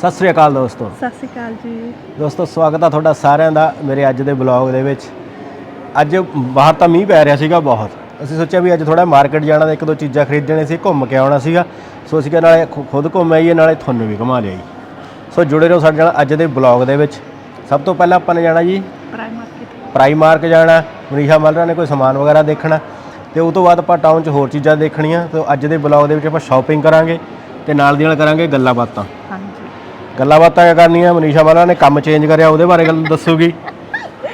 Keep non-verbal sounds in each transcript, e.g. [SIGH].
ਸਤਿ ਸ੍ਰੀ ਅਕਾਲ ਦੋਸਤੋ। ਸਤਿ ਸ਼੍ਰੀ ਅਕਾਲ ਜੀ। ਦੋਸਤੋ ਸਵਾਗਤ ਆ ਤੁਹਾਡਾ ਸਾਰਿਆਂ ਦਾ ਮੇਰੇ ਅੱਜ ਦੇ ਬਲੌਗ ਦੇ ਵਿੱਚ। ਅੱਜ ਬਾਹਰ ਤਾਂ ਮੀਂਹ ਪੈ ਰਿਹਾ ਸੀਗਾ ਬਹੁਤ। ਅਸੀਂ ਸੋਚਿਆ ਵੀ ਅੱਜ ਥੋੜਾ ਮਾਰਕੀਟ ਜਾਣਾ ਤੇ ਇੱਕ ਦੋ ਚੀਜ਼ਾਂ ਖਰੀਦਣੇ ਸੀ ਘੁੰਮ ਕੇ ਆਉਣਾ ਸੀਗਾ। ਸੋ ਅਸੀਂ ਕਿਹਾ ਨਾਲੇ ਖੁ- ਖੁਦ ਘੁੰਮ ਆਈਏ ਨਾਲੇ ਤੁਹਾਨੂੰ ਵੀ ਘੁਮਾ ਲਿਆਈ ਸੋ ਜੁੜੇ ਰਹੋ ਸਾਡੇ ਨਾਲ ਅੱਜ ਦੇ ਬਲੌਗ ਦੇ ਵਿੱਚ। ਸਭ ਤੋਂ ਪਹਿਲਾਂ ਆਪਾਂ ਨੇ ਜਾਣਾ ਜੀ ਪ੍ਰਾਈਮ ਮਾਰਕੀਟ। ਪ੍ਰਾਈਮਾਰਕ ਜਾਣਾ ਮਨੀਸ਼ਾ ਮਲਰਾ ਨੇ ਕੋਈ ਸਮਾਨ ਵਗੈਰਾ ਦੇਖਣਾ। ਤੇ ਉਸ ਤੋਂ ਬਾਅਦ ਆਪਾਂ ਟਾਊਨ 'ਚ ਹੋਰ ਚੀਜ਼ਾਂ ਦੇਖਣੀਆਂ। ਤੇ ਅੱਜ ਦੇ ਬਲੌਗ ਦੇ ਵਿੱਚ ਆਪਾਂ ਸ਼ਾਪਿੰਗ ਕਰਾਂਗੇ ਤੇ ਨਾਲ ਦੀ ਨਾਲ ਕਰਾਂਗੇ ਗੱਲਾਂ ਬਾਤਾਂ। ਗੱਲਾਂ ਬਾਤਾਂ ਕਿਆ ਕਰਨੀਆਂ? ਮਨੀਸ਼ਾ ਵਾਲਾ ਨੇ ਕੰਮ ਚੇਂਜ ਕਰਿਆ ਉਹਦੇ ਬਾਰੇ ਗੱਲ ਦੱਸੂਗੀ।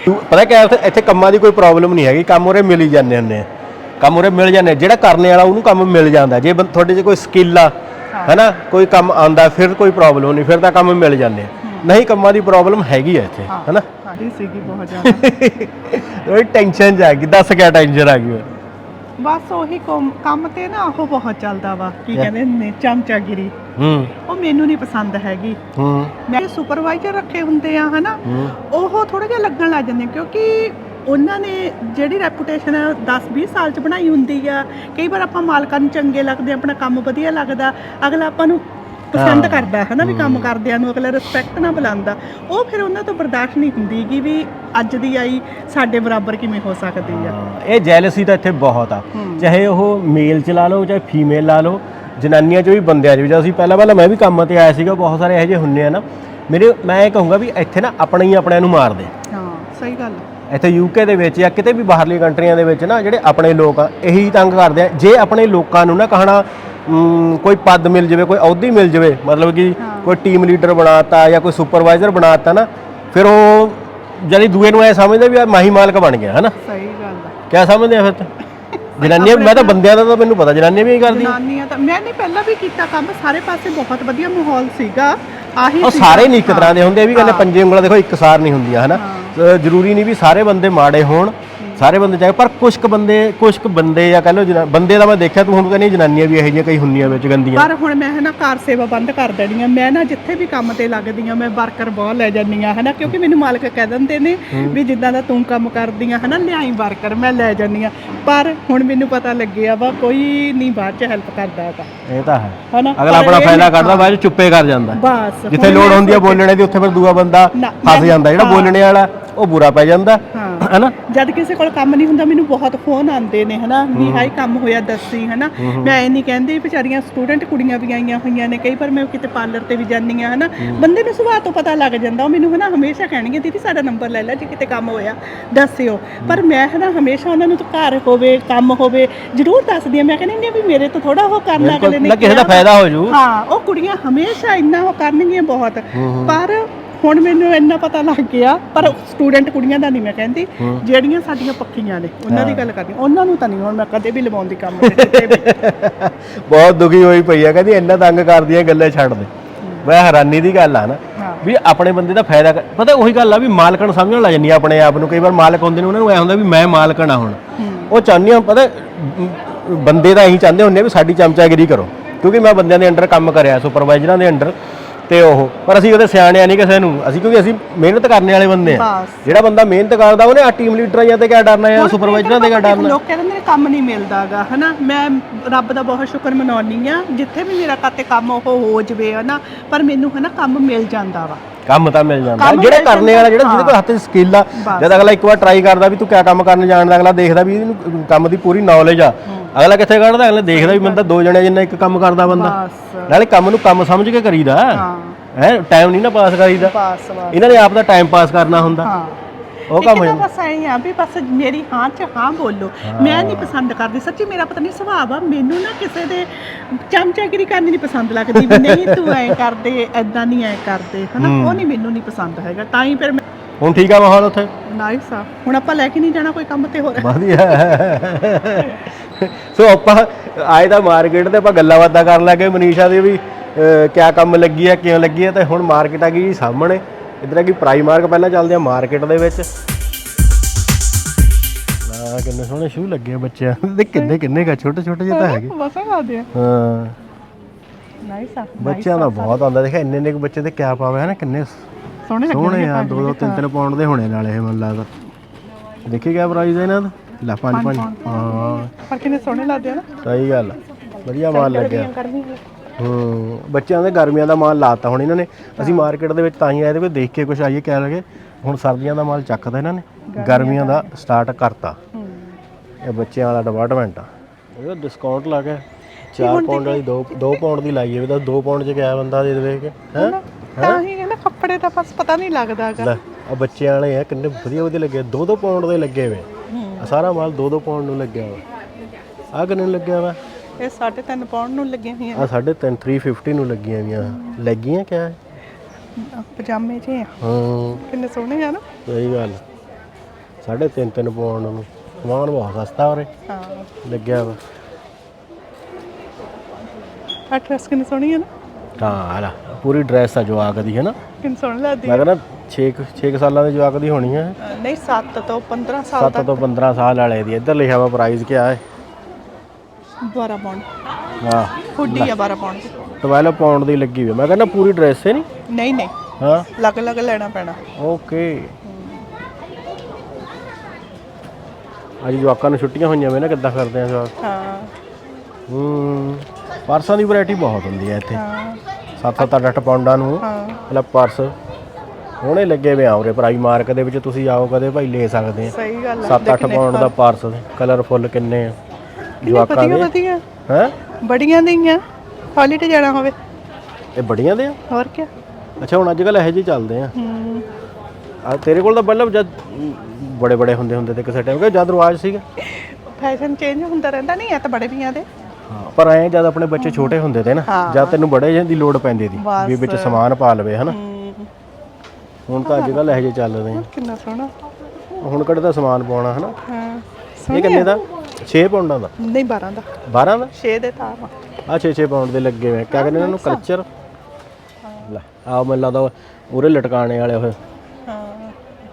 ਤੂੰ ਪਤਾ ਕਿਆ ਇੱਥੇ ਇੱਥੇ ਕੰਮਾਂ ਦੀ ਕੋਈ ਪ੍ਰੋਬਲਮ ਨਹੀਂ ਹੈਗੀ ਕੰਮ ਉਰੇ ਮਿਲ ਹੀ ਜਾਂਦੇ ਹੁੰਦੇ ਆ। ਕੰਮ ਉਰੇ ਮਿਲ ਜਾਂਦੇ। ਜਿਹੜਾ ਕਰਨੇ ਵਾਲਾ ਉਹਨੂੰ ਕੰਮ ਮਿਲ ਜਾਂਦਾ। ਜੇ ਤੁਹਾਡੇ 'ਚ ਕੋਈ ਸਕਿੱਲ ਆ ਹੈਨਾ ਕੋਈ ਕੰਮ ਆਂਦਾ ਫਿਰ ਕੋਈ ਪ੍ਰੋਬਲਮ ਨਹੀਂ ਫਿਰ ਤਾਂ ਕੰਮ ਮਿਲ ਜਾਂਦੇ ਆ। ਨਹੀਂ ਕੰਮਾਂ ਦੀ ਪ੍ਰੋਬਲਮ ਹੈਗੀ ਆ ਇੱਥੇ ਹੈਨਾ? ਸਾਡੀ ਸੀਗੀ ਬਹੁਤ ਜ਼ਿਆਦਾ। ਉਹ ਟੈਨਸ਼ਨ ਜਾ ਗਈ ਦੱਸ ਕਿਆ ਟੈਨਸ਼ਨ ਆ ਗਈ। ਬਸ ਉਹੀ ਕੰਮ ਕੰਮ ਤੇ ਨਾ ਉਹ ਬਹੁਤ ਚੱਲਦਾ ਵਾ ਕੀ ਕਹਿੰਦੇ ਨੇ ਚਮਚਾਗਿਰੀ। ਹੂੰ। ਉਹ ਮੈਨੂੰ ਨਹੀਂ ਪਸੰਦ ਹੈਗੀ। ਹੂੰ। ਮੈਂ ਸੁਪਰਵਾਈਜ਼ਰ ਰੱਖੇ ਹੁੰਦੇ ਆ ਹਨਾ? ਹੂੰ। ਉਹ ਥੋੜਾ ਜਿਹਾ ਲੱਗਣ ਲੱਗ ਜਾਂਦੇ ਕਿਉਂਕਿ ਉਹਨਾਂ ਨੇ ਜਿਹੜੀ ਰੈਪੂਟੇਸ਼ਨ 10 20 ਸਾਲ ਚ ਬਣਾਈ ਹੁੰਦੀ ਆ। ਕਈ ਵਾਰ ਆਪਾਂ ਮਾਲਕਾਂ ਨੂੰ ਚੰਗੇ ਲੱਗਦੇ ਆਪਣਾ ਕੰਮ ਵਧੀਆ ਲੱਗਦਾ। ਅਗਲਾ ਆਪਾਂ ਨੂੰ ਪਸੰਦ ਹਾਂ। ਕਰਦਾ ਹਨਾ ਵੀ ਕੰਮ ਕਰਦਿਆਂ ਨੂੰ ਅਗਲਾ ਰਿਸਪੈਕਟ ਨਾਲ ਬੁਲਾਉਂਦਾ। ਉਹ ਫਿਰ ਉਹਨਾਂ ਤੋਂ ਬਰਦਾਸ਼ਤ ਨਹੀਂ ਹੁੰਦੀ ਕਿ ਵੀ ਅੱਜ ਦੀ ਆਈ ਸਾਡੇ ਬਰਾਬਰ ਕਿਵੇਂ ਹੋ ਸਕਦੀ ਆ। ਇਹ ਜੈਲਸੀ ਤਾਂ ਇੱਥੇ ਬਹੁਤ ਆ। ਚਾਹੇ ਉਹ ਮੇਲ ਚ ਲਾ ਲਓ ਚਾਹੇ ਫੀਮੇਲ ਲਾ ਲਓ ਜਨਾਨੀਆਂ ਚ ਵੀ ਬੰਦਿਆਂ ਚ ਵੀ। ਜਦੋਂ ਅਸੀਂ ਪਹਿਲਾਂ ਪਹਿਲਾਂ ਮੈਂ ਵੀ ਕੰਮ ਤੇ ਆਇਆ ਸੀਗਾ ਬਹੁਤ ਸਾਰੇ ਇਹੋ ਜਿਹੇ ਹੁੰਨੇ ਆ ਨਾ। ਮੇਰੇ ਮੈਂ ਇਹ ਕਹੂੰਗਾ ਵੀ ਇੱਥੇ ਨਾ ਆਪਣੇ ਹੀ ਆਪਣਿਆਂ ਨੂੰ ਮਾਰਦੇ ਹਾਂ ਸਹੀ ਗੱਲ। ਇੱਥੇ ਯੂਕੇ ਦੇ ਵਿੱਚ ਜਾਂ ਕਿਤੇ ਵੀ ਬਾਹਰਲੀ ਕੰਟਰੀਆਂ ਦੇ ਵਿੱਚ ਨਾ ਜਿਹੜੇ ਆਪਣੇ ਲੋਕ ਆ ਇਹੀ ਤੰਗ ਕਰਦੇ ਆ। ਜੇ ਆਪਣੇ ਲੋਕਾਂ ਨੂੰ ਨਾ ਕਹਣਾ ਕੋਈ ਪਦ ਮਿਲ ਜਾਵੇ ਕੋਈ ਅਹੁਦੀ ਮਿਲ ਜਾਵੇ ਮਤਲਬ ਕਿ ਹਾਂ। ਕੋਈ ਟੀਮ ਲੀਡਰ ਬਣਾਤਾ ਜਾਂ ਕੋਈ ਸੁਪਰਵਾਈਜ਼ਰ ਬਣਾਤਾ ਨਾ ਫਿਰ ਉਹ ਜਾਨੀ ਦੂਏ ਨੂੰ ਐ ਸਮਝਦੇ ਵੀ ਆ ਮਾਹੀ ਮਾਲਕ ਬਣ ਗਿਆ ਹਨਾ ਸਹੀ ਗੱਲ ਆ ਕਿਆ ਸਮਝਦੇ ਆ ਫਿਰ ਤਾਂ? ਜਨਾਨੀਆਂ ਮੈਂ ਤਾਂ ਬੰਦਿਆਂ ਦਾ ਤਾਂ ਮੈਨੂੰ ਪਤਾ ਜਨਾਨੀਆਂ ਵੀ ਇਹੀ ਕਰਦੀਆਂ ਜਨਾਨੀਆਂ ਤਾਂ ਮੈਂ ਨਹੀਂ ਪਹਿਲਾਂ ਵੀ ਕੀਤਾ ਕੰਮ ਸਾਰੇ ਪਾਸੇ ਬਹੁਤ ਵਧੀਆ ਮਾਹੌਲ ਸੀਗਾ ਆਹੀ ਉਹ। ਸਾਰੇ ਨਹੀਂ ਇੱਕ ਤਰ੍ਹਾਂ ਦੇ ਹੁੰਦੇ ਇਹ ਵੀ ਕਹਿੰਦੇ ਹਾਂ। ਪੰਜੇ ਉਂਗਲਾਂ ਦੇਖੋ ਇੱਕਸਾਰ ਨਹੀਂ ਹੁੰਦੀਆਂ ਹਨਾ ਜ਼ਰੂਰੀ ਨਹੀਂ ਵੀ ਸਾਰੇ ਬੰਦੇ ਮਾੜੇ ਹੋਣ ਸਾਰੇ ਬੰਦੇ ਚਾਹੇ ਪਰ ਕੁਝ ਕੁ ਬੰਦੇ ਕੁਝ ਕੁ ਬੰਦੇ ਜਾਂ ਕਹ ਲਓ ਜਨਾ- ਬੰਦੇ ਦਾ ਮੈਂ ਦੇਖਿਆ ਤੂੰ ਹੁਣ ਕਹਿੰਦੀ ਜਨਾਨੀਆਂ ਵੀ ਇਹੋ ਜਿਹੀਆਂ ਕਈ ਹੁੰਦੀਆਂ ਵਿੱਚ ਗੰਦੀਆਂ। ਪਰ ਹੁਣ ਮੈਂ ਹਨਾ ਕਾਰ ਸੇਵਾ ਬੰਦ ਕਰ ਦੇਣੀ ਆ ਮੈਂ ਨਾ ਜਿੱਥੇ ਵੀ ਕੰਮ ਤੇ ਲੱਗਦੀ ਆ ਮੈਂ ਵਰਕਰ ਬਹੁਤ ਲੈ ਜਾਂਦੀ ਆ ਹਨਾ ਕਿਉਂਕਿ ਮੈਨੂੰ ਮਾਲਕ ਕਹਿ ਦਿੰਦੇ ਨੇ ਵੀ ਜਿੱਦਾਂ ਦਾ ਤੂੰ ਕੰਮ ਕਰਦੀ ਆ ਹਨਾ ਲਿਆਈ ਵਰਕਰ ਮੈਂ ਲੈ ਜਾਂਦੀ ਆ। ਪਰ ਹੁਣ ਮੈਨੂੰ ਪਤਾ ਲੱਗਿਆ ਵਾ ਕੋਈ ਨਹੀਂ ਬਾਅਦ ਚ ਹੈਲਪ ਕਰਦਾ ਹੈਗਾ। ਇਹ ਤਾਂ ਹੈ। ਹਨਾ ਅਗਲਾ ਪਰ ਆਪਣਾ ਇਹ ਫਾਇਦਾ ਕੱਢਦਾ ਬਾਅਦ ਚ ਚੁੱਪੇ ਕਰ ਜਾਂਦਾ। ਬਸ ਜਿੱਥੇ ਹੁਣ ਲੋੜ ਹੁੰਦੀ ਆ ਬੋਲਣੇ ਦੀ ਉੱਥੇ ਫਿਰ ਦੂਆ ਬੰਦਾ ਨਾ, ਫਸ ਮੈਂ- ਜਾਂਦਾ। ਜਿਹੜਾ ਹਾਂ। ਬੋਲਣੇ ਵਾਲਾ ਉਹ ਬੁਰਾ ਪੈ ਜਾਂਦਾ। ਹਾਂ। ਹੈਨਾ? ਜਦ ਕਿਸੇ ਕੋਲ ਕੰਮ ਨਹੀਂ ਹੁੰਦਾ ਮੈਨੂੰ ਬਹੁਤ ਫੋਨ ਆਉਂਦੇ ਨੇ ਹਨਾ? ਵੀ ਹਾਈ ਕੰਮ ਹੋਇਆ ਦੱਸੀ ਹਨਾ? ਮੈਂ ਇਹ ਨਹੀਂ ਕਹਿੰਦੀ ਵਿਚਾਰੀਆਂ ਸਟੂਡੈਂਟ ਕੁੜੀਆਂ ਵੀ ਆਈਆਂ ਹੋਈਆਂ ਨੇ ਕਈ ਵਾਰ ਮੈਂ ਕਿਤੇ ਪਾਰਲਰ ਤੇ ਵੀ ਜਾਂਦੀ ਆ ਹਨਾ? ਬੰਦੇ ਨੂੰ ਸੁਭਾਅ ਤੋਂ ਪਤਾ ਲੱਗ ਜਾਂਦਾ ਉਹ ਮੈਨੂੰ ਹਨਾ ਹਮੇਸ਼ਾ ਕਹਿਣਗੇ ਦੀਦੀ ਸਾਡਾ ਨੰਬਰ ਲੈ ਲੈ ਜੇ ਕਿਤੇ ਕੰਮ ਹੋਇਆ ਦੱਸਿਓ। ਪਰ ਮੈਂ ਹਨਾ ਹਮੇਸ਼ਾ ਉਹਨਾਂ ਨੂੰ ਤਾਂ ਘਰ ਹੋਵੇ ਕੰਮ ਹੋਵੇ ਜ਼ਰੂਰ ਦੱਸਦੀ ਆ ਮੈਂ ਕਹਿੰਦੀ ਨਹੀਂ ਵੀ ਮੇਰੇ ਤੋਂ ਥੋੜਾ ਉਹ ਕਰਨਾ ਬਿਲਕੁਲ, ਅਗਲੇ ਨੇ ਨਾ ਕਿਸੇ ਦਾ ਕਿਹਾ ਵਾ। ਫਾਇਦਾ ਹੋ ਜੂ। ਹਾਂ ਉਹ ਕੁੜੀਆਂ ਹਮੇਸ਼ਾ ਇੰਨਾ ਉਹ ਕਰਨਗੀਆਂ ਬਹੁਤ। ਪਰ ਹੁਣ ਮੈਨੂੰ ਇੰਨਾ ਪਤਾ ਲੱਗ ਗਿਆ ਪਰ ਸਟੂਡੈਂਟ ਕੁੜੀਆਂ ਦਾ ਨਹੀਂ ਮੈਂ ਕਹਿੰਦੀ ਜਿਹੜੀਆਂ ਸਾਡੀਆਂ ਪੱਕੀਆਂ ਨੇ ਉਹਨਾਂ ਦੀ ਗੱਲ ਕਰਦੀ ਉਹਨਾਂ ਨੂੰ ਤਾਂ ਨਹੀਂ ਹੁਣ ਮੈਂ ਕਦੇ ਵੀ ਲਵਾਉਂਦੀ ਕੰਮ ਤੇ ਕਿਤੇ ਵੀ। [LAUGHS] ਬਹੁਤ ਦੁਖੀ ਹੋਈ ਪਈ ਆ ਕਹਿੰਦੀ ਇੰਨਾ ਤੰਗ ਕਰਦੀਆਂ ਗੱਲਾਂ ਛੱਡ ਦੇ। ਮੈਂ ਹੈਰਾਨੀ ਦੀ ਗੱਲ ਆ ਨਾ। ਵੀ ਆਪਣੇ ਬੰਦੇ ਦਾ ਫਾਇਦਾ ਪਤਾ ਉਹੀ ਗੱਲ ਆ ਵੀ ਮਾਲਕਣ ਸਮਝਣ ਲੱਗ ਆ ਆਪਣੇ ਆਪ ਨੂੰ ਕਈ ਵਾਰ ਮਾਲਕ ਹੁੰਦੇ ਨੇ ਉਹਨਾਂ ਨੂੰ ਐ ਹੁੰਦਾ ਵੀ ਮੈਂ ਮਾਲਕਣ ਆ ਹੁਣ। ਉਹ ਚਾਹੁੰਦੀਆਂ ਪਤਾ ਬੰਦੇ ਤਾਂ ਇਹੀ ਚਾਹੁੰਦੇ ਹੁੰਦੇ ਵੀ ਸਾਡੀ ਚਮਚਾਗਿਰੀ ਕਰੋ ਕਿਉਂਕਿ ਮੈਂ ਬੰਦਿਆਂ ਦੇ ਅੰਡਰ ਕੰਮ ਕਰਿਆ ਸੁਪਰਵਾਈਜ਼ਰਾਂ ਦੇ ਅੰਡਰ। ਤੇ ਉਹ। ਪਰ ਅਸੀਂ ਉਹਦੇ ਸਿਆਣਿਆ ਨਹੀਂ ਕਿਸੇ ਨੂੰ। ਅਸੀਂ ਕਿਉਂਕਿ ਅਸੀਂ ਮਿਹਨਤ ਕਰਨ ਵਾਲੇ ਬੰਦੇ ਆ। ਬਸ। ਜਿਹੜਾ ਬੰਦਾ ਮਿਹਨਤ ਕਰਦਾ ਉਹਨੇ ਆ ਟੀਮ ਲੀਡਰਾਂ ਜਾਂ ਤੇ ਕਿਆ ਡਰਨਾ ਜਾਂ ਸੁਪਰਵਾਈਜ਼ਰਾਂ ਤੇ ਕਿਆ ਡਰਨਾ? ਲੋਕ ਕਹਿੰਦੇ ਨੇ ਕੰਮ ਨਹੀਂ ਮਿਲਦਾਗਾ ਹਨਾ? ਮੈਂ ਰੱਬ ਦਾ ਬਹੁਤ ਸ਼ੁਕਰ ਮਨਾਉਣੀ ਆ ਜਿੱਥੇ ਵੀ ਮੇਰਾ ਕਾਤੇ ਕੰਮ ਉਹ ਹੋ ਜਵੇ ਹਨਾ? ਪਰ ਮੈਨੂੰ ਹਨਾ ਕੰਮ ਮਿਲ ਜਾਂਦਾ ਵਾ। ਕੰਮ ਤਾਂ ਮਿਲ ਜਾਂਦਾ। ਕੰਮ ਜਿਹੜੇ ਮਿਲ ਕਰਨੇ ਵਾਲਾ ਜਿਹੜਾ ਜਿਹਦੇ ਕੋਲ ਹੱਥ 'ਚ ਸਕਿੱਲ ਆ। ਜਦ ਅਗਲਾ ਇੱਕ ਵਾਰ ਟਰਾਈ ਕਰਦਾ ਵੀ ਤੂੰ ਕਿਆ ਕੰਮ ਕਰਨ ਜਾਣਦਾ ਅਗਲਾ ਦੇਖਦਾ ਵੀ ਇਹਨੂੰ ਕੰਮ ਦੀ ਪੂਰੀ ਨੌਲੇਜ ਆ। ਅਗਲਾ ਕਿੱਥੇ ਕੱਢਦਾ? ਅਗਲਾ ਦੇਖਦਾ ਵੀ ਬੰਦਾ ਦੋ ਜਣੇ ਜਿੰਨਾ ਇੱਕ ਕੰਮ ਕਰਦਾ ਬੰਦਾ। ਬਸ। ਨਾਲੇ ਕੰਮ ਨੂੰ ਕੰਮ ਸਮਝ ਕੇ ਕਰੀਦਾ। ਹਾਂ। ਹੈ ਟਾਈਮ ਨਹੀਂ ਨਾ ਪਾਸ ਕਰੀਦਾ। ਇਹਨਾਂ ਨੇ ਆਪ ਦਾ ਟਾਈਮ ਪਾਸ ਕਰਨਾ ਹੁੰਦਾ। ਹਾਂ। ਉਹ ਕੰਮ ਹੋ। ਬਸ ਐਂ ਆ ਵੀ ਬਸ ਮੇਰੀ ਹਾਂ ਚ ਹਾਂ ਬੋਲੋ। ਮੈਂ ਨਹੀਂ ਪਸੰਦ ਕਰਦੀ। ਸੱਚੀ ਮੇਰਾ ਪਤਾ ਨਹੀਂ ਸੁਭਾਅ ਆ ਮੈਨੂੰ ਨਾ ਕਿਸੇ ਦੇ ਚਮਚਾਗਿਰੀ ਕਰਨੀ ਨਹੀਂ ਪਸੰਦ ਲੱਗਦੀ। ਵੀ ਨਹੀਂ ਤੂੰ ਐ ਕਰਦੇ ਐਦਾਂ ਨਹੀਂ ਐ ਕਰਦੇ। ਹਨਾ? ਉਹ ਨਹੀਂ ਮੈਨੂੰ ਨਹੀਂ ਪਸੰਦ ਹੈਗਾ। ਤਾਂ ਹੀ ਫਿਰ ਮੈਂ ਹੁਣ ਠੀਕ ਆ ਮਾਹੌਲ ਉੱਥੇ? ਨਾਈਸ ਆ। ਹੁਣ ਆਪਾਂ ਲੈ ਕੇ ਨਹੀਂ ਜਾਣਾ ਕੋਈ ਕੰਮ ਤੇ ਹੋਰ? ਵਧੀਆ। ਸੋ ਆਪਾਂ ਆਏ ਤਾਂ ਮਾਰਕੀਟ ਤੇ ਆਪਾਂ ਗੱਲਾਂ ਬਾਤਾਂ ਕਰਨ ਲੱਗੇ ਮਨੀਸ਼ਾ ਦੀ ਵੀ ਕਿਆ ਕੰਮ ਲੱਗੀ ਹੈ ਕਿਉਂ ਲੱਗੀ ਹੈ ਤੇ ਹੁਣ ਮਾਰਕੀਟ ਆ ਗਈ ਸਾਹਮਣੇ। ਇਧਰ ਆ ਗਈ ਪ੍ਰਾਈਮਾਰਕ ਪਹਿਲਾਂ ਚੱਲਦੇ ਆ ਮਾਰਕੀਟ ਦੇ ਵਿੱਚ। ਆ ਕਿੰਨੇ ਸੋਹਣੇ ਸ਼ੂ ਲੱਗੇ ਆ ਬੱਚਿਆਂ ਦੇ। ਕਿੰਨੇ ਕਿੰਨੇ ਕਾ ਛੋਟੇ ਛੋਟੇ ਜਿਹੇ ਤਾਂ ਹੈਗੇ। ਬਸ ਕਰਦੇ ਆ। ਹਾਂ। ਨਾਈਸ ਆ ਬੱਚਿਆਂ ਦਾ ਬਹੁਤ ਆਉਂਦਾ। ਦੇਖਿਆ ਇੰਨੇ ਕੁ ਬੱਚੇ ਤੇ ਕਿਆ ਪਾਵੇ ਹੈ ਨਾ ਕਿੰਨੇ ਸੋਹਣੇ ਲੱਗੇ ਸੋਹਣੇ ਆ ਦੋ ਦੋ ਤਿੰਨ ਤਿੰਨ ਪਾਉਂਡ ਦੇ ਹੋਣੇ ਨਾਲੇ ਇਹ ਮੈਨੂੰ ਲੱਗਦਾ। ਦੇਖੀ ਕਿਆ ਪ੍ਰਾਈਸ ਹੈ ਇਹਨਾਂ ਦਾ? ਲੈ ਪੰਜ ਪੰਜ ਹਾਂ। ਪਰ ਕਿੰਨੇ ਸੋਹਣੇ ਲੱਗਦੇ ਆ ਨਾ। ਸਹੀ ਗੱਲ ਆ। ਵਧੀਆ ਮਾਲ ਲੱਗਿਆ। ਕਰਨੀ ਹੂੰ ਬੱਚਿਆਂ ਦੇ ਗਰਮੀਆਂ ਦਾ ਮਾਲ ਲਾਤਾ ਹੁਣ ਇਹਨਾਂ ਨੇ। ਅਸੀਂ ਮਾਰਕੀਟ ਦੇ ਵਿੱਚ ਤਾਂ ਹੀ ਆਏ ਤੇ ਵੀ ਦੇਖ ਕੇ ਕੁਝ ਆਈਏ ਕਹਿ ਲਗੇ ਹੁਣ ਸਰਦੀਆਂ ਦਾ ਮਾਲ ਚੱਕਦਾ ਇਹਨਾਂ ਨੇ। ਗਰਮੀਆਂ ਦਾ। ਸਟਾਰਟ ਕਰਤਾ। ਹੂੰ। ਇਹ ਬੱਚਿਆਂ ਵਾਲਾ ਡਿਪਾਰਟਮੈਂਟ ਆ। ਇਹਦਾ ਡਿਸਕਾਊਂਟ ਲਾ ਕੇ 4 ਪਾਉਂਡ ਵਾਲੀ 2 2 ਪਾਉਂਡ ਦੀ ਲਾਈ ਹੈ ਵੀ ਤਾਂ 2 ਪਾਉਂਡ ਚ ਗਿਆ ਬੰਦਾ ਦੇ ਦੇਵੇ ਕਿ ਹੈ? ਤਾਂ ਹੀ? ਕਹਿੰਦਾ ਕੱਪੜੇ ਦਾ ਬਸ ਪਤਾ ਨਹੀਂ ਲੱਗਦਾਗਾ ਲੈ ਆ ਬੱਚਿਆਂ ਵਾਲੇ ਆ ਕਿੰਨੇ ਵਧੀਆ ਵਧੀਆ ਲੱਗੇ 2-2 ਪਾਉਂਡ ਦੇ ਲੱਗੇ ਵੇ। ਸਾਰਾ ਮਾਲ 2-2 ਪਾਉਂਡ ਨੂੰ ਲੱਗਿਆ ਵਾ। ਆ ਕਿੰਨੇ ਨੂੰ ਲੱਗਿਆ ਵਾ? ਇਹ 3.5 ਪਾਉਂਡ ਨੂੰ ਲੱਗੀਆਂ ਹੋਈਆਂ ਆ 3.5 350 ਨੂੰ ਲੱਗੀਆਂ ਵੀਆਂ ਲੱਗੀਆਂ ਕਿਆ? ਹੈ ਪਜਾਮੇ ਜੇ ਆ। ਹਾਂ। ਕਿੰਨੇ ਸੋਹਣੇ ਆ ਨਾ। ਸਹੀ ਗੱਲ। ਸਾਢੇ ਤਿੰਨ ਤਿੰਨ ਪਾਉਂਡ ਨੂੰ। ਸਮਾਨ ਬਹੁਤ ਸਸਤਾ ਉਰੇ। ਹਾਂ। ਲੱਗਿਆ ਵਾ। ਆ ਡਰੈਸ ਕਿੰਨੀ ਸੋਹਣੀ ਆ ਨਾ। ਹਾਂ ਆ ਲੈ। ਪੂਰੀ ਡਰੈਸ ਆ ਜਵਾਕ ਦੀ ਹੈ ਨਾ ਕਿੰਨੀ ਸੋਹਣੀ ਲੱਗਦੀ ਮੈਂ ਕਹਿੰਦਾ 6 6 ਸਾਲਾਂ ਦੇ ਜਵਾਕ ਦੀ ਹੋਣੀ ਹੈ। ਨਹੀਂ 7 ਤੋਂ 15 ਸਾਲ 7 ਤੋਂ 15 ਸਾਲ ਵਾਲੇ ਦੀ। ਇੱਧਰ ਲਿਖਿਆ ਵਾ ਪ੍ਰਾਈਸ ਕਿਆ ਹੈ? 12 ਪਾਉਂਡ ਹਾਂ ਹੁੱਡੀ ਆ 12 ਪਾਉਂਡ ਦੀ 12 ਪਾਉਂਡ ਦੀ ਲੱਗੀ ਹੋਈ ਹੈ। ਮੈਂ ਕਹਿੰਦਾ ਪੂਰੀ ਡਰੈਸ ਹੈ ਨਹੀਂ ਨਹੀਂ ਨਹੀਂ। ਹਾਂ? ਲੱਗ ਲੱਗ ਲੈਣਾ ਪੈਣਾ। ਓਕੇ। ਅੱਜ ਜਵਾਕਾਂ ਨੂੰ ਛੁੱਟੀਆਂ ਹੋਈਆਂ ਵੇ ਨਾ ਕਿੱਦਾਂ ਕਰਦੇ ਆ ਜਵਾਕ? ਹਾਂ। ਹੂੰ। ਪਰਸਾਂ ਦੀ ਵੈਰਾਈਟੀ ਬਹੁਤ ਹੁੰਦੀ ਹੈ ਇੱਥੇ। ਹਾਂ। 7-7 8 ਪਾਉਂਡਾਂ ਨੂੰ। ਹਾਂ। ਮਤਲਬ ਪਰਸ। ਹੁਣੇ ਲੱਗੇ ਵੇ ਆਉਰੇ ਪ੍ਰਾਈ ਮਾਰਕ ਦੇ ਵਿੱਚ ਤੁਸੀਂ ਆਓ ਕਦੇ ਭਾਈ ਲੈ ਸਕਦੇ ਆ। ਸਹੀ ਗੱਲ ਆ। 7-8 ਪਾਉਂਡ ਦਾ ਪਰਸ ਕਲਰਫੁੱਲ ਕਿੰਨੇ ਆ। ਜਵਾਕਾਂ ਵਧੀਆ ਦੇ। ਵਧੀਆ ਹੈ? ਬੜੀਆਂ ਦੀਆਂ ਹਾਲੀਡੇ ਜਾਣਾ ਹੋਵੇ। ਇਹ ਬੜੀਆਂ ਦੇ ਆ? ਹੋਰ ਕੀ ਅੱਛਾ ਹੁਣ ਅੱਜ ਕੱਲ ਇਹੋ ਜਿਹੇ ਚੱਲਦੇ ਆ। ਹੂੰ। ਆ ਤੇਰੇ ਕੋਲ ਤਾਂ ਬੱਲਬ ਜਦ ਬੜੇ ਬੜੇ ਹੁੰਦੇ ਹੁੰਦੇ ਤੇ ਕਿਸੇ ਟਾਈਮ ਕਿ ਜਦ ਰਿਵਾਜ ਸੀਗਾ। ਫੈਸ਼ਨ ਚੇਂਜ ਹੁੰਦਾ ਰਹਿੰਦਾ ਨਹੀਂ ਇਹ ਤਾਂ ਬੜੇ ਵੀਆਂ ਦੇ। ਪਰ ਐ ਜਦ ਆਪਣੇ ਬੱਚੇ ਛੋਟੇ ਹੁੰਦੇ ਤੇ ਨਾ। ਜਦ ਤੈਨੂੰ ਬੜੇ ਜਿਹੇ ਦੀ ਲੋੜ ਪੈਂਦੀ ਦੀ। ਵੀ ਵਿੱਚ ਸਮਾਨ ਪਾ ਲਵੇ ਹਨਾ? ਹੁਣ ਤਾਂ ਅੱਜ ਕੱਲ ਇਹੋ ਜਿਹੇ ਚੱਲਦੇ ਆ। ਕਿੰਨਾ ਸੋਹਣਾ। ਹੁਣ ਕਿਹੜਾ ਤਾਂ ਸਮਾਨ ਪਾਉਣਾ ਹਨਾ? ਹਾਂ ਇਹ ਕਿੰਨੇ ਦਾ? 6 ਪਾਉਂਡਾਂ ਦਾ? ਨਹੀਂ 12 ਦਾ। 12 ਦਾ? 6 ਦੇ ਤਾਂ। ਆ। 6-6 ਪਾਉਂਡ ਦੇ ਲੱਗੇ ਹੋਏ ਆ। ਕਿਆ ਕਹਿੰਦੇ ਇਹਨਾਂ ਨੂੰ ਕਲਚਰ? ਲੈ ਆ ਮੈਨੂੰ ਲੱਗਦਾ ਉਰੇ ਲਟਕਾਣੇ ਵਾਲੇ ਉਹ ਹਾਂ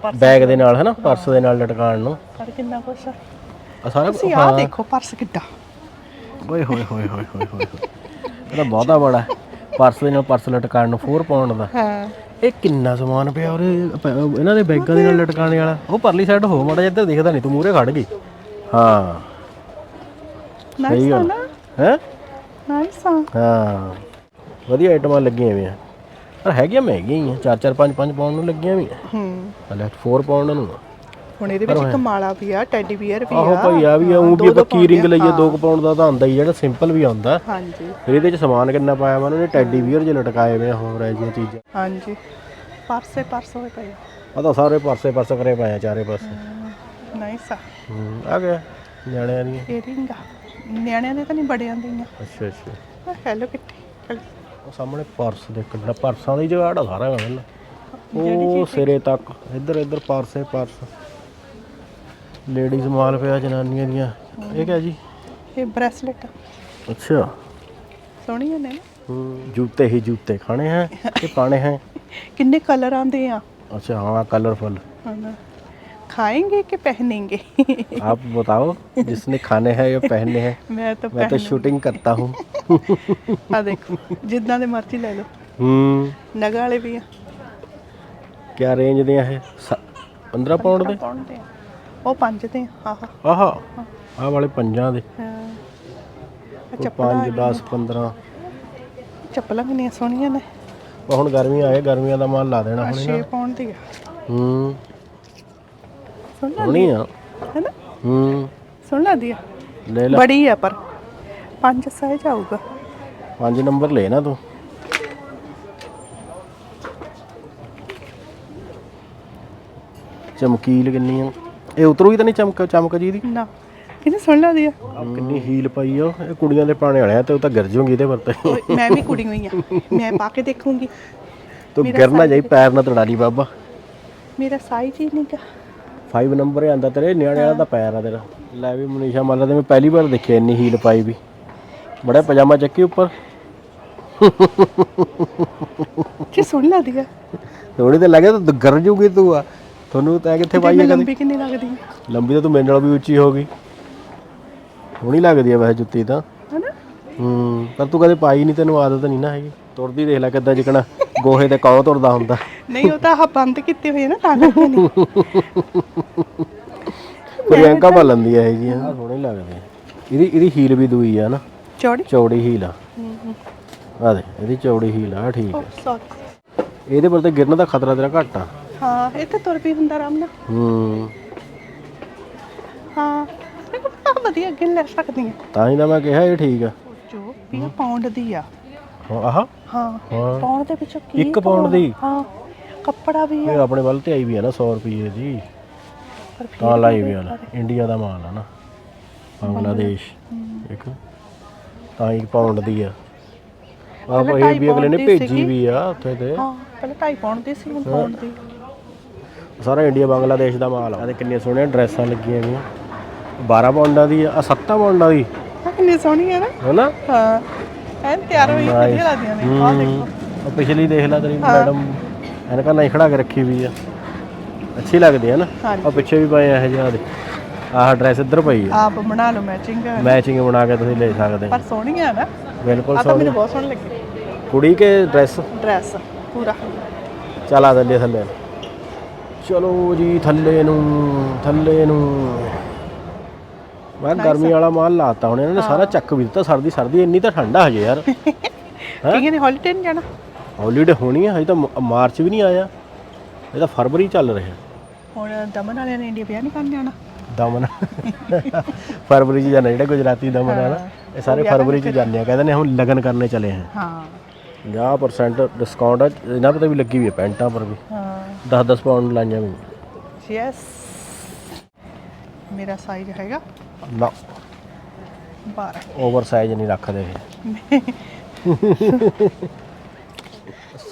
ਪਰ ਬੈਗ ਦੇ ਨਾਲ ਹਨਾ? ਪਰਸ ਦੇ ਨਾਲ ਲਟਕਾਣ ਨੂੰ। ਪਰ ਕਿੰਨਾ ਕੁਛ ਆ। ਆ ਸਾਰਾ ਤੁਸੀਂ ਆਹ ਦੇਖੋ ਪਰਸ ਕਿੱਡਾ। ਓਏ ਹੋਏ ਹੋਏ ਹੋਏ ਹੋਏ ਹੋਏ ਹੋਏ। ਇਹ ਤਾਂ ਬਹੁਤਾ ਬੜਾ ਹੈ। ਪਰਸ ਦੇ ਨਾਲ ਪਰਸ ਨੂੰ 4 ਪਾਉਂਡ ਦਾ। ਹਾਂ। ਇਹ ਕਿੰਨਾ ਸਮਾਨ ਪਿਆ ਉਰੇ? ਪ- ਇਹਨਾਂ ਦੇ ਬੈਗਾਂ ਦੇ ਨਾਲ ਲਟਕਾਣੇ ਵਾਲਾ। ਉਹ ਪਰਲੀ ਸਾਈਡ ਹੋ ਮਾੜਾ ਇੱਧਰ ਦਿਖਦਾ ਨਹੀਂ ਤੂੰ ਮੂਰੇ ਖੜ ਗਈ। ਹਾਂ। ਨਾਈਸ ਆ ਨਾ? ਹੈ? ਨਾਈਸ ਆ। ਹਾਂ। ਵਧੀਆ ਆਈਟਮਾਂ ਲੱਗੀਆਂ ਹੋਈਆਂ। ਪਰ ਹੈਗੀਆਂ ਮਹਿੰਗੀਆਂ ਹੀ ਆ। 4 4 5 5 ਪਾਉਂਡ ਨੂੰ ਲੱਗੀਆਂ ਵੀ ਹੂੰ। ਹਲੇ 4 ਪਾਉਂਡ ਨੂੰ ਆ। ਹੁਣ ਇਹਦੇ ਵਿੱਚ ਇੱਕ ਮਾਲਾ ਵੀ ਆ ਟੈਡੀ ਬੀਅਰ ਵੀ ਆਹੋ ਆ ਭਾਈ ਆ ਵੀ ਆ ਉਹ ਵੀ ਆਪਾਂ ਕੀ ਰਿੰਗ ਲਈਏ 2 ਪਾਉਂਡ ਦਾ ਤਾਂ ਆਂਦਾ ਹੀ ਜਿਹੜਾ ਸਿੰਪਲ ਵੀ ਆਉਂਦਾ। ਹਾਂਜੀ। ਫਿਰ ਇਹਦੇ ਚ ਸਮਾਨ ਕਿੰਨਾ ਪਾਇਆ ਵਾ ਉਹਨਾਂ? ਟੈਡੀ ਵੀਅਰ ਜੇ ਲਟਕਾਏ ਹੋਏ ਹੋਰ ਇਹ ਜਿਹੀਆਂ ਚੀਜ਼ਾਂ। ਹਾਂਜੀ। ਪਰਸੇ ਪਰਸ ਹੋਏ ਪਏ ਆ। ਤਾਂ ਸਾਰੇ ਪਾਸੇ ਪਾਸ ਕਰੇ ਪਏ ਆ ਚਾਰੇ ਪਾਸੇ। ਨਾਈਸ ਆ। ਹੂੰ, ਆ ਗਿਆ ਨਿਆਣਿਆਂ ਦੀਆਂ। ਏਅਰਿੰਗ ਆ। ਨਿਆਣਿਆਂ ਦੇ ਤਾਂ ਨਹੀਂ ਬੜਿਆਂ ਦੀਆਂ ਅੱਛਾ ਅੱਛਾ। ਹੈਲੋ ਕਿੱਟੀ ਉਹ ਸਾਹਮਣੇ ਪਰਸ ਦੇ ਪਰਸਾਂ ਦੀ ਜਗਾੜ ਆ ਸਾਰਾ ਗੱਲ ਉਹ ਸਿਰੇ ਤੱਕ ਇੱਧਰ ਇੱਧਰ ਪਰਸੇ ਪਰਸ। ਲੇਡੀਜ਼ ਮਾਲ ਪਿਆ ਜਨਾਨੀਆਂ ਦੀਆਂ। ਇਹ ਕਿਆ ਜੀ? ਇਹ ਬ੍ਰੈਸਲੇਟ। ਅੱਛਾ। ਸੋਹਣੀਆਂ ਨੇ ਨਾ ਜੂਤੇ ਹੀ ਜੂਤੇ। ਖਾਣੇ ਹੈ ਕਿ ਪਾਣੇ ਹੈ? ਕਿੰਨੇ ਕਲਰ ਆਂਦੇ ਆ? अच्छा हाँ कलरफुल ਹਨਾ ਖਾਏਂਗੇ ਕਿ ਪਹਿਨੇਂगे आप बताओ जिसने खाने हैं या पहनने हैं ਮੈਂ ਤਾਂ मैं तो ਪਹਿਨ। शूटिंग करता ਆ ਦੇਖੋ ਜਿੱਦਾਂ ਦੇ ਮਰਜ਼ੀ ਲੈ ਲਓ। हम्म ਨਗਾ ਵੀ ਆ। क्या रेंज दिया है पंद्रह पाउंड में ਪਾਉਂਦੇ ਉਹ ਪੰਜ ਆ ਆਹ। ਆਹਾ ਆਹ ਵਾਲੇ ਪੰਜਾਂ ਦੇ। ਹਾਂ। ਉਹ 5 10 15 ਚੱਪਲਾਂ ਕਿੰਨੀਆਂ ਸੋਹਣੀਆਂ ਨੇ। ਉਹ ਹੁਣ ਗਰਮੀ ਆਏ ਗਰਮੀਆਂ ਦਾ ਮਾਲ ਲਾ ਦੇਣਾ ਹੁਣ 6 ਪਾਉਣ ਦੀ ਆ। ਹੂੰ। ਸੋਹਣਾ ਹੋਣੀ ਆ। ਹੈਨਾ? ਹੂੰ। ਸੋਹਣਾ ਦੀ ਆ। ਲੈ ਲੈ। ਬੜੀ ਆ ਪਰ। ਪੰਜ ਸਾਈਜ਼ ਆਊਗਾ ਪੰਜ ਨੰਬਰ ਲੈ ਨਾ ਤੂੰ। ਚਮਕੀਲ ਕਿੰਨੀ ਆ। ਇਹ ਉਤਰੂ ਹੀ ਤਾਂ ਨਹੀਂ ਚਮਕ ਚਮਕ ਜੀ ਦੀ? ਨਾ ਕਿੰਨੀ ਸੋਹਣਾ ਦੀ ਆ? ਕਿੰਨੀ ਹੀਲ ਪਾਈ ਆ। ਇਹ ਕੁੜੀਆਂ ਦੇ ਪਾਣੇ ਵਾਲਿਆ ਤੇ ਉਹ ਤਾਂ ਗਿਰ ਜੂਗੀ ਇਹਦੇ ਵਰਤੇ ਓਏ, ਮੈਂ ਵੀ ਕੁੜੀ ਹੋਈ ਆ। ਮੈਂ ਪਾ ਕੇ ਦੇਖੂੰਗੀ। ਤੂੰ ਗਿਰ ਨਾ ਜਾਈ ਪੈਰ ਨਾ ਤੜਾ ਲਈ ਬਾਬਾ। ਮੇਰਾ ਸਾਈਜ਼ ਹੀ ਨਹੀਂਗਾ 5 ਨੰਬਰ ਆਂਦਾ ਤੇਰੇ ਨਿਆਣੇ ਵਾਲਾ ਦਾ ਪੈਰ ਆ ਤੇਰਾ। ਲੈ ਵੀ ਮਨੀਸ਼ਾ ਮਾਲਾ ਤੇ ਮੈਂ ਪਹਿਲੀ ਵਾਰ ਦੇਖਿਆ ਇੰਨੀ ਹੀਲ ਪਾਈ ਵੀ। ਬੜਾ ਪਜਾਮਾ ਚੱਕੀ ਉੱਪਰ। ਕੀ ਸੋਹਣੀ ਲੱਗਦੀ ਆ। ਥੋੜੀ ਤੇ ਲੱਗੇ ਤਾਂ ਗਿਰ ਜੂਗੀ ਤੂੰ ਆ। ਤੁਹਾਨੂੰ ਤੈਂ ਕਿੱਥੇ ਪਾਈ ਆ ਕਦੇ? ਲੰਬੀ ਕਿੰਨੀ ਲੱਗਦੀ? ਆ ਲੰਬੀ ਤਾਂ ਤੂੰ ਮੇਰੇ ਨਾਲ ਵੀ ਉੱਚੀ ਹੋ ਗਈ। ਸੋਹਣੀ ਲੱਗਦੀ ਆ ਵੈਸੇ ਜੁੱਤੀ ਤਾਂ। ਹੈਨਾ? ਹੂੰ ਪਰ ਤੂੰ ਕਦੇ ਪਾਈ ਨਹੀਂ ਤੈਨੂੰ ਆਦਤ ਨਹੀਂ ਨਾ ਹੈਗੀ। ਤੁਰਦੀ ਦੇਖ ਲੈ ਕਿੱਦਾਂ ਜਿਕਣਾ ਗੋਹੇ ਤੇ ਕੌਂ ਤੁਰਦਾ ਹੁੰਦਾ। ਨਹੀਂ ਉਹ ਤਾਂ ਆਹ ਬੰਦ ਕੀਤੇ ਹੋਏ ਨਾ ਤਾਂ ਕਰਕੇ ਨਹੀਂ ਪ੍ਰਿਯੰਕਾ ਪਾ ਲੈਂਦੀ ਆ ਇਹ ਜੀ ਸੋਹਣੀ ਲੱਗਦੀ ਆ। ਇਹਦੀ ਇਹਦੀ ਹੀਲ ਵੀ ਦੂਈ ਆ ਨਾ। ਚੌੜੀ? ਚੌੜੀ ਹੀਲ ਆ। ਆ ਦੇ ਇਹਦੀ ਚੌੜੀ ਹੀਲ ਆ ਠੀਕ ਹੈ ਸੌਰੀ। ਇਹਦੇ ਪਰ ਤੇ ਗਿਰਨ ਦਾ ਖਤਰਾ ਤੇਰਾ ਘੱਟ ਆ। ਹਾਂ ਇਹ ਤਾਂ ਤੁਰ ਵੀ ਹੁੰਦਾ ਆਰਾਮ ਨਾਲ। ਹੂੰ। ਹਾਂ ਆ ਵਧੀਆ ਅੱਗੇ ਲੈ ਸਕਦੀ। ਆ ਤਾਂ ਹੀ ਤਾਂ ਮੈਂ ਕਿਹਾ ਇਹ ਠੀਕ ਆ। ਜੋ 20 ਪਾਉਂਡ ਦੀ ਆ। ਹਾਂ, ਆਹ। ਹਾਂ ਹਾਂ। ਪਾਉਂਡ ਦੇ ਵਿੱਚੋਂ ਕੀ ਇੱਕ ਪਾਉਂਡ ਦੀ? ਹਾਂ ਕੱਪੜਾ ਵੀ ਆ। ਇਹ ਆਪਣੇ ਵੱਲ ਤੇ ਆਈ ਵੀ ਆ ਨਾ 100 ਰੁਪਏ ਦੀ। ਪਰ ਫਿਰ ਤਾਂ ਲਾਈ ਵੀ ਆ ਨਾ ਇੰਡੀਆ ਦਾ ਮਾਲ ਆ ਨਾ ਬੰਗਲਾਦੇਸ਼। ਇੱਕ। ਤਾਂ ਹੀ ਪਾਉਂਡ ਦੀ ਆ। ਆਪ ਇਹ ਢਾਈ ਵੀ ਅਗਲੇ ਨੇ ਭੇਜੀ। ਵੀ ਆ ਉੱਥੇ ਤੇ। ਹਾਂ ਪਹਿਲਾਂ 2.5 ਪਾਉਂਡ ਦੀ ਸੀ ਹੁਣ ਪਾਉਂਡ ਦੀ। ਸਾਰਾ ਇੰਡੀਆ ਬੰਗਲਾਦੇਸ਼ ਦਾ ਮਾਲ ਆ। ਤੇ ਕਿੰਨੀਆਂ ਸੋਹਣੀਆਂ ਡਰੈਸਾਂ ਲੱਗੀਆਂ ਗਈਆਂ 12 ਪਾਉਂਡਾਂ ਦੀ ਆ ਆਹ 7 ਪਾਉਂਡਾਂ ਦੀ। ਆ ਕਿੰਨੀ ਸੋਹਣੀ ਹੈ ਨਾ। ਹੈਨਾ? ਹਾਂ। ਐਨ ਤਿਆਰ ਹੋਈ ਵਧੀਆ ਲੱਗਦੀਆਂ ਨੇ। ਆਹ ਦੇਖੋ। ਉਹ ਪਿਛਲੀ ਦੇਖ ਲੈ ਤੇਰੀ ਮੈਡਮ। ਐਨਕਾਂ ਨਹੀਂ ਖੜਾ ਕੇ ਰੱਖੀ ਵੀ ਆ। ਅੱਛੀ ਲੱਗਦੀ ਹੈ ਨਾ। ਉਹ ਪਿੱਛੇ ਵੀ ਪਏ ਆ ਇਹ ਜਿਹਾ ਦੇ ਆਹ ਡਰੈਸ ਇੱਧਰ ਪਈ ਆ। ਆਪ ਬਣਾ ਲਓ ਮੈਚਿੰਗ ਮੈਚਿੰਗ ਬਣਾ ਕੇ ਤੁਸੀਂ ਲੈ ਸਕਦੇ। ਪਰ ਸੋਹਣੀ ਆ ਨਾ। ਬਿਲਕੁਲ ਆ ਤਾਂ ਸੋਹਣੀ ਮੈਨੂੰ ਬਹੁਤ ਸੋਹਣੀ ਲੱਗੀ। ਕੁੜੀ ਕੇ ਡਰੈਸ? ਡਰੈਸ ਪੂਰਾ। ਚੱਲ ਆ ਥੱਲੇ ਥੱਲੇ। ਚਲੋ ਜੀ ਥੱਲੇ ਨੂੰ ਥੱਲੇ ਨੂੰ। ਮੈਂ ਗਰਮੀ ਵਾਲਾ ਮਾਲ ਲਾਤਾ ਹੁਣ ਇਹਨਾਂ ਨੇ ਸਾਰਾ ਚੱਕ ਵੀ ਦਿੱਤਾ ਸਰਦੀ ਸਰਦੀ ਇੰਨੀ ਤਾਂ ਠੰਡਾ ਹਜੇ ਯਾਰ। [LAUGHS] ਕਈਆਂ ਨੇ ਹੌਲੀਡੇ ਨਹੀਂ ਜਾਣਾ? ਹੌਲੀਡੇ ਹੋਣੀ ਹੈ ਹਜੇ ਤਾਂ ਮ- ਮਾਰਚ ਵੀ ਨਹੀਂ ਆਇਆ। ਇਹ ਤਾਂ ਫਰਵਰੀ ਚੱਲ ਰਿਹਾ। ਹੁਣ ਦਮਨ ਵਾਲਿਆਂ ਨੇ ਇੰਡੀਆ ਵਿਆਹ ਨਹੀਂ ਕਰਨ ਜਾਣਾ? ਦਮਨ। [LAUGHS] ਫਰਵਰੀ ਚ ਜਾਣਾ ਜਿਹੜਾ ਗੁਜਰਾਤੀ ਦਮਨ ਹੈ ਨਾ ਇਹ ਸਾਰੇ ਫਰਵਰੀ ਚ ਜਾਂਦੇ ਆ ਕਹਿੰਦੇ ਨੇ ਹੁਣ ਲਗਨ ਕਰਨੇ ਚਲੇ ਹਾਂ। ਹਾਂ 50% ਡਿਸਕਾਊਂਟ ਹੈ ਇਹਨਾਂ ਪਤਾ ਵੀ ਲੱਗੀ ਵੀ ਹੈ ਪੈਂਟਾਂ ਪਰ ਵੀ। ਹਾਂ। 10-10 ਪਾਉਂਡ ਲਾਈਆਂ ਵੀ ਯੈਸ ਮੇਰਾ ਸਾਈਜ਼ ਹੈਗਾ। ਨਾ। 12 ਓਵਰ ਸਾਈਜ਼ ਨਹੀਂ ਰੱਖਦੇ ਇਹ।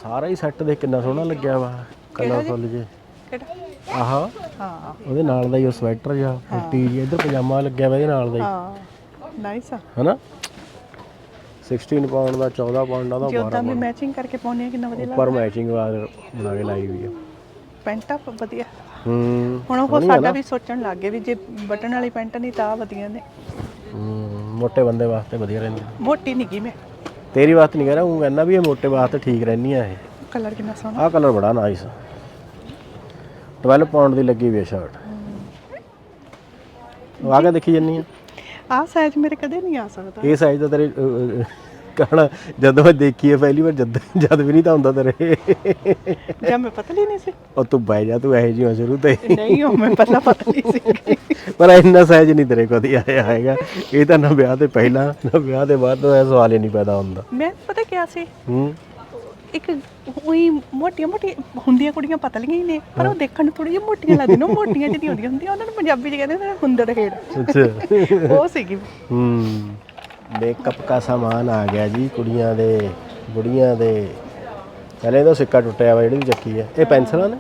ਸਾਰਾ ਹੀ ਸੈੱਟ ਦੇ ਕਿੰਨਾ ਸੋਹਣਾ ਲੱਗਿਆ ਵਾ। ਕਲਰਫੁੱਲ ਜੇ? ਕਿਹੜਾ? ਆਹਾ। ਹਾਂ। ਉਹਦੇ ਨਾਲ ਦਾ ਹੀ ਉਹ ਸਵੈਟਰ ਜਾਂ ਟੀ ਜੀ ਇੱਧਰ ਪਜਾਮਾ ਲੱਗਿਆ ਵਾ ਇਹਦੇ ਨਾਲ ਦਾ ਹੀ। ਹਾਂ। ਨਾਈਸ ਆ। ਹਨਾ? 16 ਪਾਉਂਡ ਦਾ 14 ਪਾਉਂਡ ਦਾ ਜੇ ਉਹਦਾ ਉਦਾਂ ਵੀ ਮੈਚਿੰਗ ਕਰਕੇ ਪਾਉਣੀ ਆ ਕਿੰਨਾ ਵਧੀਆ ਲੱਗਦਾ? ਉੱਪਰ ਮੈਚਿੰਗ ਵਾਰ ਬਣਾ ਕੇ ਲਾਈ ਹੋਈ ਆ। ਪੈਂਟਾਂ ਵਧੀਆ। ਹੂੰ ਹੁਣ ਉਹ ਸਾਡਾ ਵੀ ਸੋਚਣ ਲੱਗ ਗਏ ਵੀ ਜੇ ਬਟਨ ਵਾਲੀ ਪੈਂਟ ਨਹੀਂ ਤਾਂ ਆਹ ਵਧੀਆ ਨੇ। ਹੂੰ, ਮੋਟੇ ਬੰਦੇ ਵਾਸਤੇ ਵਧੀਆ ਰਹਿੰਦੀ ਮੋਟੀ ਨਹੀਂ ਗਈ ਮੈਂ। ਤੇਰੀ ਵਾਸਤੇ ਨਹੀਂ ਕਹਿ ਰਿਹਾ ਉਹ ਕਹਿੰਦਾ ਵੀ ਇਹ ਮੋਟੇ ਵਾਸਤੇ ਠੀਕ ਰਹਿੰਦੀ ਆ ਇਹ। ਕਲਰ ਕਿੰਨਾ ਸੋਹਣਾ। ਆਹ ਕਲਰ ਬੜਾ ਨਾਈਸ 12 ਪਾਉਂਡ ਦੀ ਲੱਗੀ ਹੈ। ਸ਼ਰਟ ਉਹ ਆ ਕੇ ਦੇਖੀ ਜੰਨੀ ਆ? ਆਹ ਸਾਈਜ਼ ਮੇਰੇ ਕਦੇ ਨਹੀਂ ਆ ਸਕਦਾ। ਇਹ ਸਾਈਜ਼ ਤਾਂ ਤੇਰੇ ਅਹ, ਅਹ, ਕਹਣਾ ਜਦੋਂ ਮੈਂ ਦੇਖੀ ਹੈ ਪਹਿਲੀ ਵਾਰ ਜਦ ਜਦ ਵੀ ਨਹੀਂ ਤਾਂ ਹੁੰਦਾ ਤੇਰੇ। ਜਾਂ ਮੈਂ ਪਤਲੀ ਨਹੀਂ ਸੀ? ਉਹ ਤੂੰ ਬਹਿ ਜਾ ਤੂੰ ਇਹੋ ਜਿਹੀ ਹੋ ਸ਼ੁਰੂ ਤੇ। ਨਹੀਂ ਉਹ ਮੈਂ ਪਹਿਲਾਂ ਪਤਲੀ ਸੀ। ਪਰ ਇੰਨਾ ਸਾਈਜ਼ ਨਹੀਂ ਤੇਰੇ ਕਦੀ ਆਇਆ ਹੈਗਾ। ਇਹ ਤਾਂ ਨਾ ਵਿਆਹ ਤੇ ਪਹਿਲਾਂ ਨਾ ਵਿਆਹ ਦੇ ਬਾਅਦ ਤਾਂ ਇਹ ਸਵਾਲ ਹੀ ਨਹੀਂ ਪੈਦਾ ਹੁੰਦਾ। ਮੈਂ ਪਤਾ ਕਿਆ ਸੀ? ਹੂੰ। ਇੱਕ ਉਹੀ ਮੋਟੀਆਂ ਮੋਟੀਆਂ ਹੁੰਦੀਆਂ ਕੁੜੀਆਂ ਪਤਲੀਆਂ ਹੀ ਨੇ ਪਰ ਉਹ ਦੇਖਣ ਨੂੰ ਥੋੜੀ ਜਿਹੀ ਮੋਟੀਆਂ ਲੱਗਦੀਆਂ ਨੇ। ਉਹ ਮੋਟੀਆਂ ਜਿਹੜੀਆਂ ਹੁੰਦੀਆਂ ਹੁੰਦੀਆਂ ਉਹਨਾਂ ਨੂੰ ਪੰਜਾਬੀ ਚ ਕਹਿੰਦੇ ਨੇ ਹੁੰਦੜ ਖੇਡ। ਅੱਛਾ। ਉਹ ਸੀਗੀ। ਹੂੰ। ਮੇਕਅਪ ਦਾ ਸਾਮਾਨ ਆ ਗਿਆ ਜੀ ਕੁੜੀਆਂ ਦੇ ਬੁੜੀਆਂ ਦੇ। ਪਹਿਲੇ ਇਹਦਾ ਸਿੱਕਾ ਟੁੱਟਿਆ ਵਾ ਜਿਹੜੀ ਵੀ ਚੱਕੀ ਹੈ ਇਹ ਪੈਨਸਲਾਂ ਨੇ?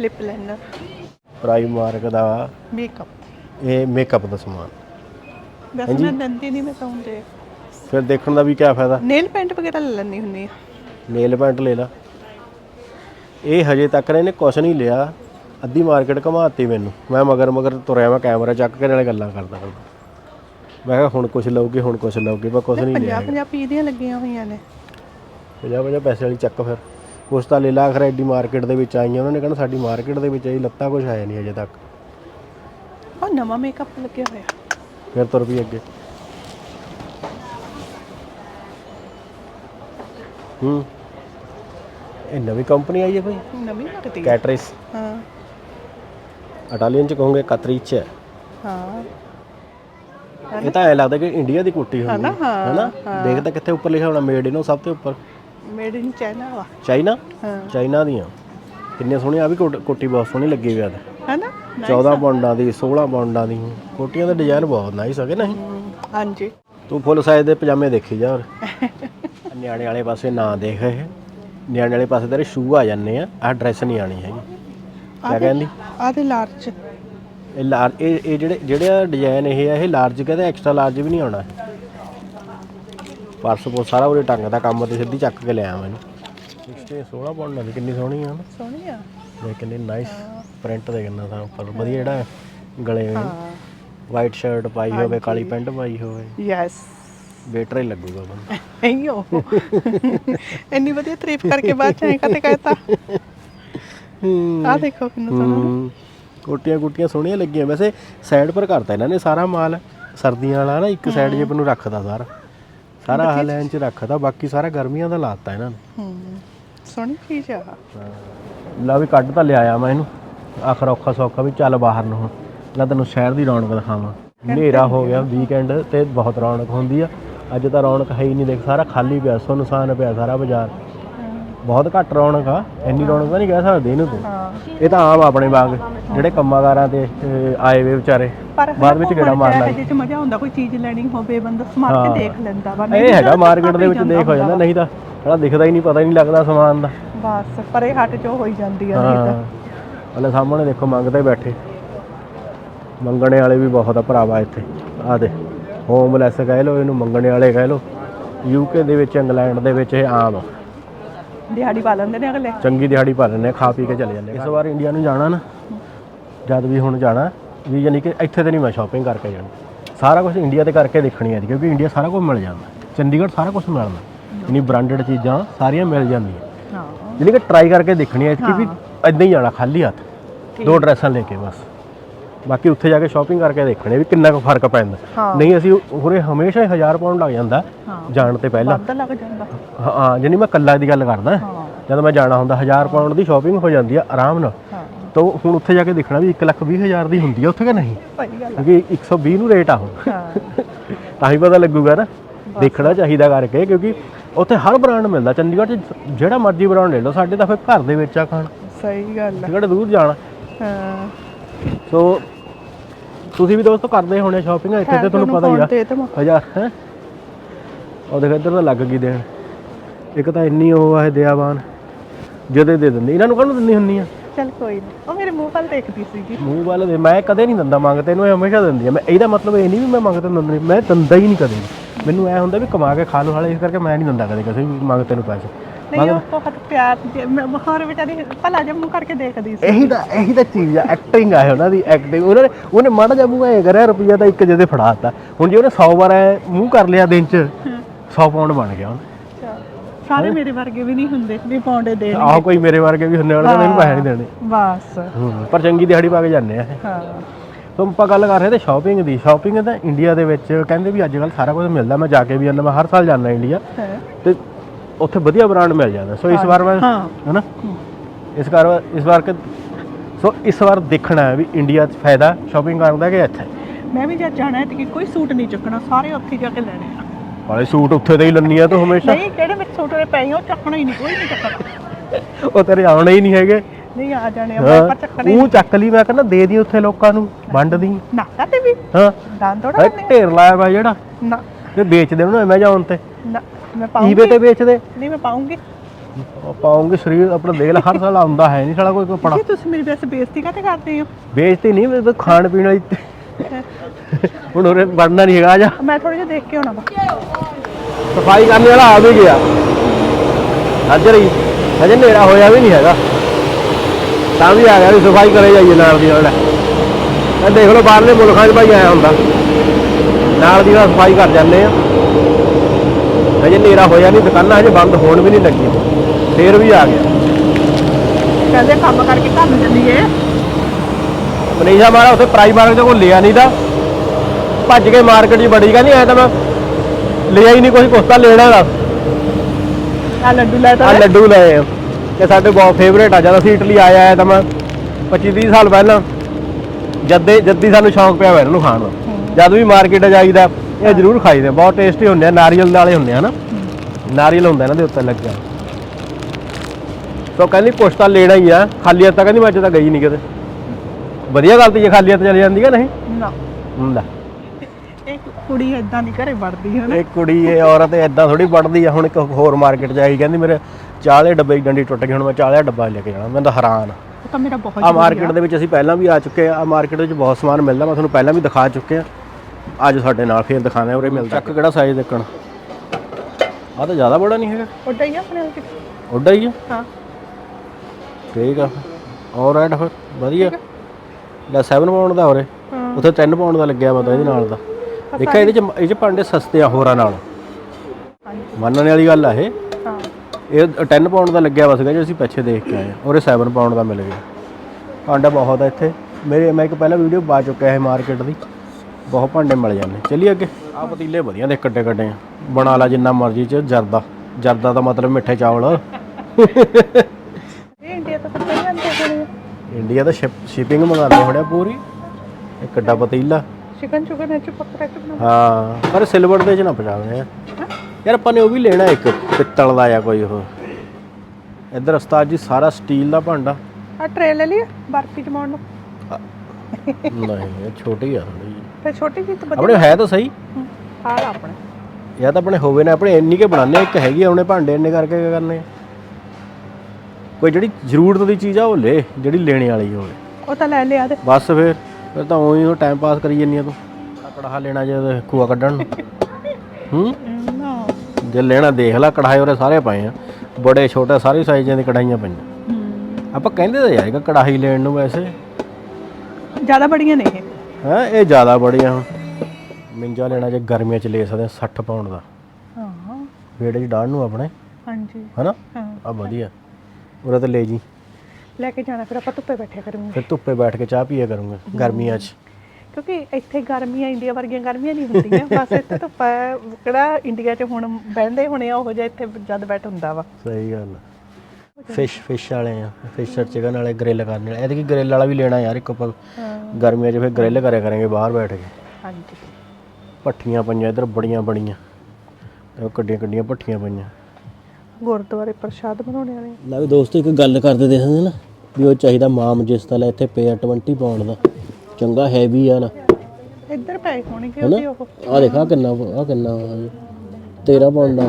ਲਿਪ ਲਾਈਨਰ ਪ੍ਰਾਈਮ ਮਾਰਕ ਦਾ ਮੇਕਅਪ ਇਹ ਮੇਕਅਪ ਦਾ ਸਮਾਨ। ਵੈਸੇ ਮੈਂ ਦੰਦੀ ਨਹੀਂ ਮੈਂ ਕਹੂੰਦੇ ਫਿਰ ਦੇਖਣ ਦਾ ਵੀ ਕੀ ਫਾਇਦਾ? ਨੇਲ ਪੈਂਟ ਵਗੈਰਾ ਲੈ ਲੈਣੀ ਹੁੰਦੀ ਆ। ਨੇਲ ਪੈਂਟ ਲੈ ਲਾ। ਇਹ ਹਜੇ ਤੱਕ ਨਾ ਇਹਨੇ ਕੁਛ ਨਹੀਂ ਲਿਆ। ਅੱਧੀ ਮਾਰਕੀਟ ਘਮਾਤੀ ਮੈਨੂੰ। ਮੈਂ ਮਗਰ ਮਗਰ ਤੁਰਿਆ ਮੈਂ ਕੈਮਰਾ ਚੱਕ ਕੇ ਨਾਲੇ ਗੱਲਾਂ ਕਰਦਾ ਕਰਦਾ ਮੈਂ ਕਿਹਾ ਹੁਣ ਕੁਛ ਲਊਗੇ ਹੁਣ ਕੁਛ ਲਊਗੇ ਪਰ ਕੁਛ ਨਹੀਂ ਲਿਆ। 50 50 ਪੀ ਦੀਆਂ ਲੱਗੀਆਂ ਹੋਈਆਂ ਨੇ। 50 50 ਪੈਸੇ ਵਾਲੀ ਚੱਕ ਫਿਰ। ਕੁਛ ਤਾਂ ਲੈ ਲਾ ਖਰਾ ਐਡੀ ਮਾਰਕੀਟ ਦੇ ਵਿੱਚ ਆਈਆਂ ਉਹਨਾਂ ਨੇ ਕਹਿੰਦਾ ਸਾਡੀ ਮਾਰਕੀਟ ਦੇ ਵਿੱਚ ਆਈ ਲੱਤਾਂ ਕੁਛ ਆਇਆ ਨਹੀਂ ਅਜੇ ਤੱਕ। ਉਹ ਨਵਾਂ ਮੇਕਅਪ ਲੱਗਿਆ ਹੋਇਆ। ਫਿਰ ਤੁਰ ਵੀ ਅੱਗੇ। ਹੂੰ। ਇਹ ਨਵੀਂ ਕੰਪਨੀ ਆਈ ਹੈ ਕੋਈ ਨਵੀਂ ਲੱਗਦੀ ਹੈ। ਕੈਟਰਿਸ ਹਾਂ। ਇਟਾਲੀਅਨ ਚ ਕਹੋਗੇ ਕਤਰੀਚ ਹੈ। ਹਾਂ। ਇਹ ਤਾਂ ਐ ਲੱਗਦਾ ਕਿ ਇੰਡੀਆ ਦੀ ਕੁੱਟੀ ਹਨਾ? ਹਾਂ ਹੈਨਾ? ਦੇਖਦਾ ਕਿੱਥੇ ਉੱਪਰ ਲਿਖਿਆ ਹੋਣਾ ਮੇਡ ਇਨ ਸਭ ਤੋਂ ਉੱਪਰ। ਮੇਡ ਇਨ ਚਾਈਨਾ ਵਾ। ਚਾਈਨਾ ਹਾਂ। ਚਾਈਨਾ ਦੀਆਂ। ਕਿੰਨੇ ਸੋਹਣੀ ਆ ਵੀ ਕੋਟ- ਬਹੁਤ ਸੋਹਣੀ ਲੱਗੀ ਹੋਈ ਆ ਤੇ ਹੈਨਾ? 14 ਪਾਉਂਡਾਂ ਦੀ 16 ਪਾਉਂਡਾਂ ਦੀ। ਕੋਟੀਆਂ ਦਾ ਡਿਜ਼ਾਈਨ ਬਹੁਤ ਨਾਈਸ ਹੈਗੇ ਨਹੀਂ? ਹਾਂਜੀ। ਤੂੰ ਫੁੱਲ ਸਾਈਜ਼ ਦੇ ਪਜਾਮੇ ਦੇਖੀ ਜਾ ਹੋਰ। ਨਿਆਣੇ ਵਾਲੇ ਪਾਸੇ ਨਾ ਦੇਖ ਇਹ। ਨਿਆਣੇ ਵਾਲੇ ਪਾਸੇ ਤੇਰੇ ਸ਼ੂ ਆ ਜਾਂਦੇ ਆ। ਆਹ ਡਰੈਸ ਨਹੀਂ ਆਣੀ ਹੈਗੀ। ਕਿਆ ਕਹਿੰਦੀ? ਆਹ ਤੇ ਲਾਰਜ ਇਹ ਲਾਰ ਇਹ ਇਹ ਜਿਹੜੇ ਜਿਹੜਾ ਡਿਜ਼ਾਈਨ ਇਹ ਆ ਇਹ ਲਾਰਜ ਕਹਿੰਦੇ ਐਕਸਟਰਾ ਲਾਰਜ ਵੀ ਨਹੀਂ ਆਉਣਾ। ਪਰਸ ਪੋ ਸਾਰਾ ਉਹਦੇ ਟੰਗ ਦਾ ਕੰਮ ਤੇ ਸਿੱਧੀ ਚੱਕ ਕੇ ਲਿਆ ਮੈਨੂੰ 16 16 ਪਾਉਂਡ ਦੀ ਕਿੰਨੀ ਸੋਹਣੀ ਆ ਨਾ। ਸੋਹਣੀ ਆ। ਦੇਖ ਕਿੰਨੀ ਨਾਈਸ ਪ੍ਰਿੰਟ ਦੇ ਕਿੰਨਾ ਤਾਂ ਉੱਪਰ। ਵਧੀਆ ਜਿਹੜਾ ਗਲੇ ਹਾਂ। ਵਾਈਟ ਸ਼ਰਟ ਪਾਈ ਹੋਵੇ ਕਾਲੀ ਪੈਂਟ ਪਾਈ ਹੋਵੇ। ਯੈਸ ਬੇਟਰ ਹੀ ਲੱਗੂਗਾ ਬੰਦਾ। ਅਈਓ ਇੰਨੀ ਵਧੀਆ ਤਾਰੀਫ ਕਰਕੇ ਬਾਅਦ ਚ ਐਂ ਕਹਤੇ ਕਹਿਤਾ? ਆਹ ਦੇਖੋ ਕਿੰਨਾ ਸੋਹਣਾ। ਹੂੰ। ਕੋਟੀਆਂ ਕੁੱਟੀਆਂ ਸੋਹਣੀਆਂ ਲੱਗੀਆਂ। ਵੈਸੇ ਸਾਈਡ ਪਰ ਕਰਤਾ ਇਹਨਾਂ ਨੇ ਸਾਰਾ ਮਾਲ। ਸਰਦੀਆਂ ਵਾਲਾ ਨਾ ਇੱਕ ਸਾਈਡ ਜੇ ਨੂੰ ਰੱਖਦਾ ਸਾਰਾ। ਸਾਰਾ ਆਹ ਲਾਈਨ 'ਚ ਰੱਖਦਾ ਬਾਕੀ ਸਾਰਾ ਗਰਮੀਆਂ ਦਾ ਲਾਤਾ ਇਹਨਾਂ ਨੇ। ਹੂੰ ਸੋਹਣੀ ਚੀਜ਼ ਆ ਲਾ ਵੀ ਕੱਢ ਤਾਂ ਲਿਆਇਆ ਮੈਂ ਇਹਨੂੰ। ਆਖਰ ਔਖਾ ਸੌਖਾ ਵੀ ਚੱਲ ਬਾਹਰ ਨੂੰ ਹੁਣ। ਲੈ ਤੈਨੂੰ ਸ਼ਹਿਰ ਦੀ ਰੌਣਕ ਦਿਖਾਵਾਂ। ਹਨੇਰਾ ਹੋ ਗਿਆ ਵੀਕਐਂਡ ਤੇ ਬਹੁਤ ਰੌਣਕ ਹੁੰਦੀ ਆ। ਅੱਜ ਤਾਂ ਰੌਣਕ ਹੈ ਹੀ ਨਹੀਂ ਦੇਖ ਸਾਰਾ ਖਾਲੀ ਪਿਆ ਸੁੰਨਸਾਨ ਪਿਆ ਸਾਰਾ ਬਾਜ਼ਾਰ। ਬਹੁਤ ਘੱਟ ਰੌਣਕ ਆ ਇੰਨੀ ਰੌਣਕ ਤਾਂ ਨਹੀਂ ਕਹਿ ਸਕਦੇ ਇਹਨੂੰ ਤੂੰ। ਹਾਂ। ਇਹ ਤਾਂ ਆਮ ਆਪਣੇ ਬਾਗ ਜਿਹੜੇ ਕੰਮਾਂਕਾਰਾਂ ਤੇ ਅਹ, ਆਏ ਵੇ ਵਿਚਾਰੇ ਪਰ ਬਾਅਦ ਵਿੱਚ ਗੇੜਾ ਮਾਰਨਾ ਜਿਹਦੇ ਚ ਮਜ਼ਾ ਆਉਂਦਾ ਕੋਈ ਚੀਜ਼ ਲੈਣੀ ਹੋਵੇ ਬੰਦਾ ਸਮਾਰ ਹਾਂ। ਕੇ ਦੇਖ ਲੈਂਦਾ ਵਾ ਇਹ ਹੈਗਾ ਮਾਰਕੀਟ ਦੇ ਵਿੱਚ ਦੇਖ ਹੋ ਜਾਂਦਾ ਨਹੀਂ ਤਾਂ ਸਾਲਾ ਦਿਖਦਾ ਹੀ ਨਹੀਂ ਪਤਾ ਹੀ ਨਹੀਂ ਲੱਗਦਾ ਸਮਾਨ ਦਾ। ਬਸ ਪਰੇ ਹਟ ਚੋ ਹੋਈ ਜਾਂਦੀ ਆ ਨਹੀਂ ਤਾਂ। ਹਾਂ। ਹਲੇ ਸਾਹਮਣੇ ਦੇਖੋ ਮੰਗਦੇ ਬੈਠੇ। ਮੰਗਣੇ ਵਾਲੇ ਵੀ ਬਹੁਤ ਆ ਭਰਾਵਾ ਇੱਥੇ। ਆ ਦੇ ਹੋਮਲੈਸ ਕਹਿ ਲੋ ਇਹਨੂੰ ਮੰਗਣੇ ਵਾਲੇ ਕਹਿ ਲੋ ਯੂਕੇ ਦੇ ਵਿੱਚ ਇੰਗਲੈਂਡ ਦੇ ਵਿੱਚ ਇਹ ਆਮ ਆ। ਦਿਹਾੜੀ ਪਾ ਲੈਂਦੇ ਨੇ ਅਗਲੇ। ਚੰਗੀ ਦਿਹਾੜੀ ਭਰ ਲੈਂਦੇ ਆ, ਖਾ ਪੀ ਕੇ ਚਲੇ ਜਾਂਦੇ ਆ। ਇਸ ਵਾਰ ਇੰਡੀਆ ਨੂੰ ਜਾਣਾ ਨਾ ਜਦ ਵੀ ਹੁਣ ਜਾਣਾ ਵੀ ਯਾਨੀ ਕਿ ਇੱਥੇ ਤੇ ਨਹੀਂ ਮੈਂ ਸ਼ਾਪਿੰਗ ਕਰਕੇ ਜਾਣਾ। ਸਾਰਾ ਕੁਝ ਇੰਡੀਆ ਤੇ ਕਰਕੇ ਦੇਖਣੀ ਹੈ ਕਿਉਂਕਿ ਇੰਡੀਆ ਸਾਰਾ ਕੁਝ ਮਿਲ ਜਾਂਦਾ। ਚੰਡੀਗੜ੍ਹ ਸਾਰਾ ਕੁਝ ਮਿਲਦਾ। ਇਨੀ ਬ੍ਰਾਂਡਡ ਚੀਜ਼ਾਂ ਸਾਰੀਆਂ ਮਿਲ ਜਾਂਦੀਆਂ। ਹਾਂ। ਯਾਨੀ ਕਿ ਟਰਾਈ ਕਰਕੇ ਦੇਖਣੀ ਹੈ ਕਿ ਵੀ ਇਦਾਂ ਹੀ ਜਾਣਾ ਖਾਲੀ ਹੱਥ। ਦੋ ਡਰੈਸਾਂ ਲੈ ਕੇ ਬਸ। ਬਾਕੀ ਉੱਥੇ ਜਾ ਕੇ ਸ਼ਾਪਿੰਗ ਕਰਕੇ ਦੇਖਣੇ ਵੀ ਕਿੰਨਾ ਕੁ ਫ਼ਰਕ ਪੈਂਦਾ। ਹਾਂ। ਨਹੀਂ ਅਸੀਂ ਉਰੇ ਹਮੇਸ਼ਾ ਹੀ 1000 ਪਾਉਂਡ ਲੱਗ ਜਾਂਦਾ ਹਾਂ। ਜਾਣ ਤੇ ਪਹਿਲਾਂ। ਵੱਧ ਲੱਗ ਜਾਂਦਾ। ਹਾਂ ਹਾਂ ਜਾਨੀ ਮੈਂ ਕੱਲਾ ਦੀ ਗੱਲ ਕਰਦਾ। ਹਾਂ। ਜਦ ਮੈਂ ਜਾਣਾ ਹੁੰਦਾ 1000 ਪਾਉਂਡ ਦੀ ਸ਼ਾਪਿੰਗ ਹੋ ਜਾਂਦੀ ਆ ਆਰਾਮ ਨਾਲ। ਹਾਂ। ਤਾਂ ਹੁਣ ਉੱਥੇ ਜਾ ਕੇ ਦੇਖਣਾ ਵੀ 1 ਲੱਖ 20 ਹਜ਼ਾਰ ਦੀ ਹੁੰਦੀ ਆ ਉੱਥੇ ਕਿ ਨਹੀਂ? ਕਿਉਂਕਿ 120 ਨੂੰ ਰੇਟ ਆ ਹੁਣ। ਹਾਂ। ਤਾਂ ਹੀ ਪਤਾ ਲੱਗੂਗਾ ਨਾ ਦੇਖਣਾ ਚਾਹੀਦਾ ਕਰਕੇ ਕਿਉਂਕਿ ਉੱਥੇ ਹਰ ਬ੍ਰਾਂਡ ਮਿਲਦਾ। ਚੰਡੀਗੜ੍ਹ 'ਚ ਜਿਹੜਾ ਮਰਜ਼ੀ ਬ੍ਰਾਂਡ ਲੈ ਲਓ ਸਾਡੇ ਤਾਂ ਫਿਰ ਘਰ ਦੇ ਵਿੱਚ ਆ ਖਾਣ। ਸਹੀ ਗੱਲ ਆ। ਕਿਹੜਾ ਦੂਰ ਜਾਣਾ। ਹਾਂ। ਸੋ ਤੁਸੀਂ ਵੀ ਦੋਸਤੋ ਕਰਦੇ ਹੋਣੇ ਸ਼ਾਪਿੰਗ ਇੱਥੇ ਤੇ ਤੁਹਾਨੂੰ ਪਤਾ ਹੀ ਆ। ਤੇ ਹਜ਼ਾਰ ਹੈ? ਉਹ ਦੇਖ ਇੱਧਰ ਤਾਂ ਲੱਗ ਗਈ ਦੇਣ। ਇੱਕ ਤਾਂ ਇੰਨੀ ਉਹ ਆ ਇਹ ਦਿਆਵਾਨ ਜਦੇ ਦੇ ਦਿੰਦੇ। ਇਹਨਾਂ ਨੂੰ ਕਾਹਨੂੰ ਦਿੰਦੀ ਹੁੰਨੀ ਆ? ਚੱਲ ਕੋਈ ਨਹੀਂ ਉਹ ਮੇਰੇ ਮੂੰਹ ਵੱਲ ਦੇਖਦੀ ਸੀਗੀ। ਮੂੰਹ ਵਾਲੇ ਦੇ ਮੈਂ ਕਦੇ ਨਹੀਂ ਦਿੰਦਾ ਮੰਗਤੇ ਨੂੰ ਇਹ ਹਮੇਸ਼ਾ ਦਿੰਦੀ ਆ। ਮੈਂ ਇਹਦਾ ਮਤਲਬ ਇਹ ਨਹੀਂ ਵੀ ਮੈਂ ਮੰਗਤੇ ਨੂੰ ਦਿੰਦਾ ਨਹੀਂ ਮੈਂ ਦਿੰਦਾ ਹੀ ਨਹੀਂ ਕਦੇ। ਮੈਨੂੰ ਐ ਹੁੰਦਾ ਵੀ ਕਮਾ ਕੇ ਖਾ ਲਓ ਹਾਲੇ ਇਸ ਕਰਕੇ ਮੈਂ ਨਹੀਂ ਦਿੰਦਾ ਕਦੇ ਕਿਸੇ ਵੀ ਮੰਗਤੇ ਨੂੰ ਪੈਸੇ। ਨਹੀਂ ਉਹ ਬਹੁਤ ਪਿਆਰ ਜੇ ਮੈਂ ਹੋਰ ਵਿਚਾਰੀ ਭਲਾ ਜਿਹਾ ਮੂੰਹ ਕਰਕੇ ਦੇਖਦੀ ਸੀ। ਇਹੀ ਤਾਂ ਇਹੀ ਤਾਂ ਚੀਜ਼ ਆ ਐਕਟਿੰਗ ਆ ਇਹ ਉਹਨਾਂ ਦੀ ਐਕਟਿੰਗ ਉਹਨਾਂ ਨੇ ਉਹਨੇ ਮਾੜਾ ਜਿਹਾ ਮੂੰਹ ਐ ਕਰਿਆ ਰੁਪਈਆ ਤਾਂ ਇੱਕ ਜਦੇ ਫੜਾਤਾ ਹੁਣ ਜੇ ਉਹਨੇ 100 ਵਾਰ ਐ ਮੂੰਹ ਕਰ ਲਿਆ ਦਿਨ ਚ 100 ਪਾਉਂਡ ਬਣ ਗਿਆ ਉਹਨੇ ਸਾਰੇ ਮੇਰੇ ਵਰਗੇ ਵੀ ਨਹੀਂ ਹੁੰਦੇ ਵੀ ਪੌਂਡੇ ਦੇ ਆਹ ਕੋਈ ਮੇਰੇ ਵਰਗੇ ਵੀ ਹੁੰਨੇ ਵਾਲੇ ਤਾਂ ਮੈਨੂੰ ਪੈਸੇ ਨਹੀਂ ਦੇਣੇ। ਬਸ। ਹੂੰ, ਪਰ ਚੰਗੀ ਦਿਹਾੜੀ ਪਾ ਕੇ ਜਾਂਦੇ ਆ। ਹਾਂ। ਆਪਾਂ ਗੱਲ ਕਰ ਰਹੇ ਤੇ ਸ਼ਾਪਿੰਗ ਦੀ। ਸ਼ਾਪਿੰਗ ਤਾਂ ਇੰਡੀਆ ਦੇ ਵਿੱਚ ਕਹਿੰਦੇ ਵੀ ਅੱਜ ਕੱਲ ਸਾਰਾ ਕੁਝ ਮਿਲਦਾ। ਮੈਂ ਜਾ ਕੇ ਵੀ ਜਾਂਦਾ ਮੈਂ ਹਰ ਸਾਲ ਜਾਂਦਾ ਇੰਡੀਆ ਤੇ ਉੱਥੇ ਵਧੀਆ ਬ੍ਰਾਂਡ ਮਿਲ ਜਾਂਦਾ। ਸੋ ਇਸ ਵਾਰ ਮੈਂ ਹਾਂ। ਹੈਨਾ? ਇਸ ਵਾਰ ਇਸ ਵਾਰ ਕਿ ਸੋ ਇਸ ਵਾਰ ਦੇਖਣਾ ਹੈ ਵੀ ਇੰਡੀਆ 'ਚ ਫਾਇਦਾ ਸ਼ਾਪਿੰਗ ਕਰਨ ਦਾ ਕਿ ਇੱਥੇ। ਮੈਂ ਵੀ ਜਦ ਜਾਣਾ ਹੈ ਤੇ ਕੋਈ ਸੂਟ ਨਹੀਂ ਚੱਕਣਾ ਸਾਰੇ ਉੱਥੇ ਜਾ ਕੇ ਲੈਣੇ ਆ। ਵਾਲੇ ਸੂਟ ਉੱਥੇ ਦੇ ਹੀ ਲੰਨੀ ਆ ਤੂੰ ਹਮੇਸ਼ਾ। ਨਹੀਂ ਜਿਹੜੇ ਮੇਰੇ ਸੂਟ ਦੇ ਪਏ ਆ, ਉਹ ਚੱਕਣਾ ਹੀ ਨਹੀਂ ਕੋਈ ਨਹੀਂ ਚੱਕਣਾ। [LAUGHS] ਉਹ ਤੇਰੇ ਆਉਣੇ ਹੀ ਨਹੀਂ ਹੈਗੇ। ਨਹੀਂ ਆ ਜਾਣੇ ਆ ਮੈਂ ਪਰ ਚੱਕਣਾ ਉਹ ਚੱਕ ਲਈ ਮੈਂ ਕਹਿੰਦਾ ਦੇ ਦੀ ਉੱਥੇ ਲੋਕਾਂ ਨੂੰ ਵੰਡ ਦੀ। ਨਾ ਕਾਤੇ ਵੀ। ਹਾਂ। ਦਾਨ ਥੋੜਾ ਇਹ ਢੇਰ ਲਾਇਆ ਵਾ ਜਿਹੜਾ। ਨਾ। ਤੇ ਵੇਚਦੇ ਉਹਨੂੰ ਐਮਾਜ਼ੋਨ ਤੇ। ਨਾ। ਮੈਂ ਪਾਉਂਗੀ। ਈਬੇ ਤੇ ਵੇਚਦੇ ਨਹੀਂ ਮੈਂ ਪਾਉਂਗੀ। ਉਹ ਪਾਉਂਗੇ ਸਰੀਰ ਆਪਣਾ ਦੇਖ ਲੈ ਹਰ ਸਾਲ ਆਉਂਦਾ ਹੈ ਨਹੀਂ ਸਾਲਾ ਕੋਈ ਕੱਪੜਾ ਕੀ ਤੁਸੀਂ ਮੇਰੀ ਵੈਸੇ ਬੇਇੱਜ਼ਤੀ ਕਾਤੇ ਕਰਦੇ ਹੋ? ਵੇਚਦੇ ਨਹੀਂ ਵੀ ਖਾਣ ਪੀਣ ਵਾਲੀ ਹੁਣ ਉਰੇ ਬਣਨਾ ਨਹੀਂ ਹੈਗਾ ਆ ਜਾ। ਮੈਂ ਥੋੜਾ ਜਿਹਾ ਦੇਖ ਕੇ ਆਉਣਾ ਵਾ। ਸਫ਼ਾਈ ਕਰਨ ਵਾਲਾ ਆ ਵੀ ਗਿਆ। ਅੱਜ ਰਹੀ। ਹਜੇ ਹਨੇਰਾ ਹੋਇਆ ਵੀ ਨਹੀਂ ਹੈਗਾ। ਤਾਂ ਵੀ ਆ ਗਿਆ ਵੀ ਸਫ਼ਾਈ ਕਰੇ ਜਾਈਏ ਨਾਲ ਦੀ ਨਾਲ। ਇਹ ਦੇਖ ਲਓ ਬਾਹਰਲੇ ਮੁਲਕਾਂ 'ਚ ਭਾਈ ਆਇਆ ਹੁੰਦਾ। ਨਾਲ ਦੀ ਨਾਲ ਸਫ਼ਾਈ ਕਰ ਜਾਂਦੇ ਆ। ਹਜੇ ਹਨੇਰਾ ਹੋਇਆ ਨਹੀਂ ਦੁਕਾਨਾਂ ਹਜੇ ਬੰਦ ਹੋਣ ਵੀ ਨਹੀਂ ਲੱਗੀਆਂ। ਫੇਰ ਵੀ ਆ ਗਿਆ। ਕਹਿੰਦੇ ਕੰਮ ਕਰਕੇ ਘਰ ਨੂੰ ਚੱਲੀਏ ਮਨੀਸ਼ਾ ਮਾਰਾ ਉੱਥੇ ਪ੍ਰਾਈਸ ਮਾਰਕ ਦੇ ਕੋਲ ਲਿਆ ਨਹੀਂ ਤਾਂ। ਭੱਜ ਕੇ ਮਾਰਕੀਟ 'ਚ ਬੜੀ ਕਹਿੰਦੀ ਐ ਤਾਂ ਮੈਂ ਲਿਆ ਹੀ ਨਹੀਂ ਕੁਝ ਕੁਸਤਾ ਲੈਣਾ ਦਾ ਆ ਲੱਡੂ ਲੈ ਆ ਤਾ ਲੱਡੂ ਲਏ ਆ। ਤੇ ਸਾਡੇ ਬਹੁਤ ਫੇਵਰੇਟ ਆ ਜਦ ਅਸੀਂ ਇਟਲੀ ਆਏ ਆਏ ਤਾਂ ਮੈਂ 25 30 ਸਾਲ ਪਹਿਲਾਂ। ਜਦੇ ਜੱਦੀ ਸਾਨੂੰ ਸ਼ੌਂਕ ਪਿਆ ਹੋਇਆ ਇਹਨਾਂ ਖਾਣ ਦਾ ਜਦ ਵੀ ਮਾਰਕੀਟ ਜਾਈਦਾ ਇਹ ਜ਼ਰੂਰ ਖਾਈਦੇ ਬਹੁਤ ਟੇਸਟੀ ਹੁੰਦੇ ਆ ਨਾਰੀਅਲ ਵਾਲੇ ਹੁੰਦੇ ਆ ਨਾ ਨਾਰੀਅਲ ਹੁੰਦਾ ਇਹਨਾਂ ਦੇ ਉੱਤੇ ਲੱਗਿਆ। ਸੋ ਕਹਿੰਦੀ ਕੁਛ ਤਾਂ ਲੈਣਾ ਹੀ ਆ ਖਾਲੀ ਹੱਥ ਤਾਂ ਕਹਿੰਦੀ ਮੈਂ ਅੱਜ ਤਾਂ ਗਈ ਨਹੀਂ ਕਿਤੇ। ਵਧੀਆ ਗੱਲ ਤੇ ਜੇ ਖਾਲੀ ਹੱਥ ਚਲੇ ਜਾਂਦੀ ਆ ਨਹੀਂ? ਨਾ। ਹੁੰਦਾ। ਇਹ ਕੁੜੀ ਏਦਾਂ ਨਹੀਂ ਘਰੇ ਵੜਦੀ ਹੈ ਨਾ। ਇਹ ਕੁੜੀ ਇਹ ਔਰਤ ਏਦਾਂ ਥੋੜੀ ਪੜਦੀ ਆ ਹੁਣ ਇੱਕ ਹੋਰ ਮਾਰਕੀਟ ਜਾਈ ਕਹਿੰਦੀ ਮੇਰੇ ਚਾਲੇ ਡੱਬੇ ਦੀ ਡੰਡੀ ਟੁੱਟ ਗਈ ਹੁਣ ਮੈਂ ਚਾਲੇ ਡੱਬਾ ਲੈ ਕੇ ਜਾਣਾ ਮੈਂ ਤਾਂ ਹੈਰਾਨ ਉਹ ਤਾਂ ਮੇਰਾ ਬਹੁਤ ਆ। ਮਾਰਕੀਟ ਦੇ ਵਿੱਚ ਅਸੀਂ ਪਹਿਲਾਂ ਵੀ ਆ ਚੁੱਕੇ ਆ ਮਾਰਕੀਟ ਵਿੱਚ ਬਹੁਤ ਸਮਾਨ ਮਿਲਦਾ ਮੈਂ ਤੁਹਾਨੂੰ ਪਹਿਲਾਂ ਵੀ ਦਿਖਾ ਚੁੱਕੇ ਆ। ਅੱਜ ਸਾਡੇ ਨਾਲ ਫੇਰ ਆ ਉਰੇ ਮਿਲਦਾ ਚੱਕ ਕਿਹੜਾ ਸਾਈਜ਼ ਦੇਖਣ? ਆ ਤਾਂ ਜ਼ਿਆਦਾ ਬੜਾ ਨਹੀਂ ਹੈਗਾ। ਉੱਡਾ ਹੀ ਆ ਆਪਣੇ ਵਿੱਚ ਉੱਡਾ ਹੀ ਆ? ਹਾਂ। ਠੀਕ ਆ। ਔਰ ਐਡ ਫਿਰ? ਵਧੀਆ। ਲੈ 7 ਪਾਉਂਡ ਦਾ ਉਰੇ। ਹਾਂ। ਉੱਥੇ 3 ਪਾਉਂਡ ਦਾ ਲੱਗਿਆ ਤਾਂ ਇਹਦੇ ਨਾਲ ਦਾ। ਦੇਖਿਆ ਇਹਦੇ ਚ ਇਹ ਚ ਭਾਂਡੇ ਸਸਤੇ ਆ ਹੋਰਾਂ ਨਾਲ। ਹਾਂਜੀ। ਮੰਨਣ ਵਾਲੀ ਗੱਲ ਆ ਇਹ। ਹਾਂ। ਇਹ 10 ਪਾਉਂਡ ਦਾ ਲੱਗਿਆ ਵਾ ਸੀਗਾ ਜੇ ਅਸੀਂ ਪਿੱਛੇ ਦੇਖ ਕੇ ਆਏ ਔਰ ਇਹ 7 ਪਾਉਂਡ ਦਾ ਮਿਲ ਗਿਆ। ਭਾਂਡਾ ਬਹੁਤ ਆ ਇੱਥੇ। ਮੇਰੇ ਮੈਂ ਇੱਕ ਪਹਿਲਾਂ ਵੀਡੀਓ ਪਾ ਚੁੱਕਿਆ ਹੈ ਮਾਰਕੀਟ ਦੀ। ਬਹੁਤ ਭਾਂਡੇ ਮਿਲ ਜਾਂਦੇ। ਚਲਿਏ ਅੱਗੇ। ਆ ਪਤੀਲੇ ਵਧੀਆ ਦੇ ਕੱਡੇ ਕੱਡੇ। ਆ ਬਣਾ ਲਾ ਜਿੰਨਾ ਮਰਜ਼ੀ ਚ ਜਰਦਾ। ਜਰਦਾ ਦਾ ਮਤਲਬ ਮਿੱਠੇ ਚਾਵਲ। ਇੰਡੀਆ ਤੋਂ ਕਿੱਥੇ ਜਾਂਦੇ ਹੋਣੇ ਇੰਡੀਆ ਤਾਂ ਸ਼ਿਪਿੰਗ ਮੰਗਾਉਂਦੇ ਹੋਣੇ ਪੂਰੀ। ਇਹ ਕੱਡਾ ਪਤੀਲਾ। ਚਿਕਨ ਚੁਕਨ ਚ ਪੱਕਾ ਕਿ ਬਣਾ ਹਾਂ ਪਰ ਸਿਲਵਰ ਦੇ ਚ ਨਾ ਪਜਾਵੇ ਆ। ਯਾਰ ਆਪਾਂ ਨੇ ਉਹ ਵੀ ਲੈਣਾ ਇੱਕ ਪਿੱਤਲ ਦਾ ਜਾਂ ਕੋਈ ਉਹ। ਇੱਧਰ ਉਸਤਾਦ ਜੀ ਸਾਰਾ ਸਟੀਲ ਦਾ ਭਾਂਡਾ। ਆ ਟਰੇ ਲੈ ਲਈ ਬਰਫੀ ਜਮਾਉਣ ਨੂੰ। ਨਹੀਂ ਇਹ ਛੋਟੀ ਆ ਥੋੜੀ ਤੇ ਛੋਟੀ ਜਿਹੀ ਤਾਂ ਆਪਣੇ ਹੈ ਤਾਂ ਸਹੀ। ਆ ਆਪਣੇ। ਜਾਂ ਤਾਂ ਆਪਣੇ ਹੋਵੇ ਨੇ ਆਪਣੇ ਇੰਨੀ ਕੇ ਆ, ਇੱਕ ਹੈਗੀ ਆ ਉਹਨੇ ਭਾਂਡੇ ਇੰਨੇ ਕਰਕੇ ਕੀ ਕਰਨੇ ਆ? ਕੋਈ ਜਿਹੜੀ ਜ਼ਰੂਰਤ ਦੀ ਚੀਜ਼ ਆ ਉਹ ਲੈ ਜਿਹੜੀ ਲੈਣੇ ਵਾਲੀ ਹੋਵੇ। ਉਹ ਤਾਂ ਲੈ ਲਿਆ ਤੇ ਬਸ ਫਿਰ ਫਿਰ ਤਾਂ ਉਹੀ ਉਹ ਟਾਈਮ ਪਾਸ ਕਰੀ ਜੰਨੀ ਆ ਤੂੰ। ਕੜਾਹਾ ਲੈਣਾ ਜੇ ਖੂਆ ਕੱਢਣ ਨੂੰ। ਹੂੰ? ਨਾ। ਜੇ ਲੈਣਾ ਦੇਖ ਲੈ ਕੜਾਹੇ ਉਹਰੇ ਸਾਰੇ ਪਏ ਆ। ਬੜੇ ਛੋਟੇ ਸਾਰੇ ਸਾਈਜ਼ਾਂ ਦੀ ਕੜਾਹੀਆਂ ਪਈਆਂ। ਆਪਾਂ ਕਹਿੰਦੇ ਤਾਂ ਯਾਰ ਕੜਾਹੀ ਲੈਣ ਨੂੰ ਵੈਸੇ। ਜ਼ਿਆਦਾ ਬੜੀਆਂ ਨਹੀਂ ਇਹ। ਹੈ ਇਹ ਜ਼ਿਆਦਾ ਬੜੀਆਂ ਹੁਣ। ਮਿੰਜਾ ਲੈਣਾ ਜੇ ਗਰਮੀਆਂ ਚ ਲੈ ਸਕਦੇ ਆ 60 ਪਾਉਂਡ ਦਾ। ਹਾਂ। ਵੇੜੇ ਚ ਡਾਣ ਨੂੰ ਆਪਣੇ। ਹਾਂਜੀ। ਹਨਾ? ਹਾਂ। ਆ ਵਧੀਆ। ਉਰੇ ਤੇ ਲੈ ਜੀ। ਲੈ ਕੇ ਜਾਣਾ ਫਿਰ ਆਪਾਂ ਧੁੱਪੇ ਬੈਠਿਆ ਕਰਾਂਗੇ। ਫਿਰ ਧੁੱਪੇ ਬੈਠ ਕੇ ਚਾਹ ਪੀਆ ਕਰੂੰਗਾ ਗਰਮੀਆਂ 'ਚ। ਕਿਉਂਕਿ ਇੱਥੇ ਗਰਮੀਆਂ ਇੰਡੀਆ ਵਰਗੀਆਂ ਗਰਮੀਆਂ ਨਹੀਂ ਹੁੰਦੀਆਂ। ਬਸ ਇੱਥੇ ਤਾਂ ਕਿਹੜਾ ਇੰਡੀਆ 'ਚ ਹੁਣ ਬਹਿੰਦੇ ਹੋਣੇ ਆ ਉਹ ਜਿਹਾ ਇੱਥੇ ਜਦ ਬੈਠ ਹੁੰਦਾ ਵਾ। ਸਹੀ ਗੱਲ ਫਿਸ਼ ਫਿਸ਼ ਵਾਲੇ ਆ। ਫਿਸ਼ਰ ਚਿਕਨ ਵਾਲੇ ਗ੍ਰਿਲ ਕਰਨ ਵਾਲੇ। ਇਹਦੇ ਕੀ ਗ੍ਰਿਲ ਵਾਲਾ ਵੀ ਲੈਣਾ ਯਾਰ ਇੱਕ ਆਪਾਂ। ਗਰਮੀਆਂ 'ਚ ਫਿਰ ਗ੍ਰਿਲ ਕਰਿਆ ਕਰਾਂਗੇ ਬਾਹਰ ਬੈਠ ਕੇ। ਹਾਂਜੀ। ਭੱਠੀਆਂ ਪਈਆਂ ਇੱਧਰ ਬੜੀਆਂ ਬੜੀਆਂ ਉਹ ਕੱਡੀਆਂ ਕੱਡੀਆਂ ਭੱਠੀਆਂ ਪਈਆਂ। ਗੁਰਦੁਆਰੇ ਪ੍ਰਸ਼ਾਦ ਬਣਾਉਣੇ ਵਾਲੇ ਲੈ ਵੀ ਦੋਸਤੋ ਇੱਕ ਗੱਲ ਕਰਦੇ ਦੇਖਦੇ ਨਾ ਵੀ ਉਹ ਚਾਹੀਦਾ ਮਾਮ ਜਿਸ ਦਾ ਲੈ ਇੱਥੇ ਪਿਆ 20 ਪਾਉਂਡ ਦਾ। ਚੰਗਾ ਹੈਵੀ ਆ ਨਾ। ਇੱਧਰ ਪਏ ਹੋਣਗੇ ਉਹਦੇ ਉਹ। ਆ ਦੇਖਾ ਕਿੰਨਾ ਆ ਕਿੰਨਾ 13 ਪਾਉਂਡ ਦਾ।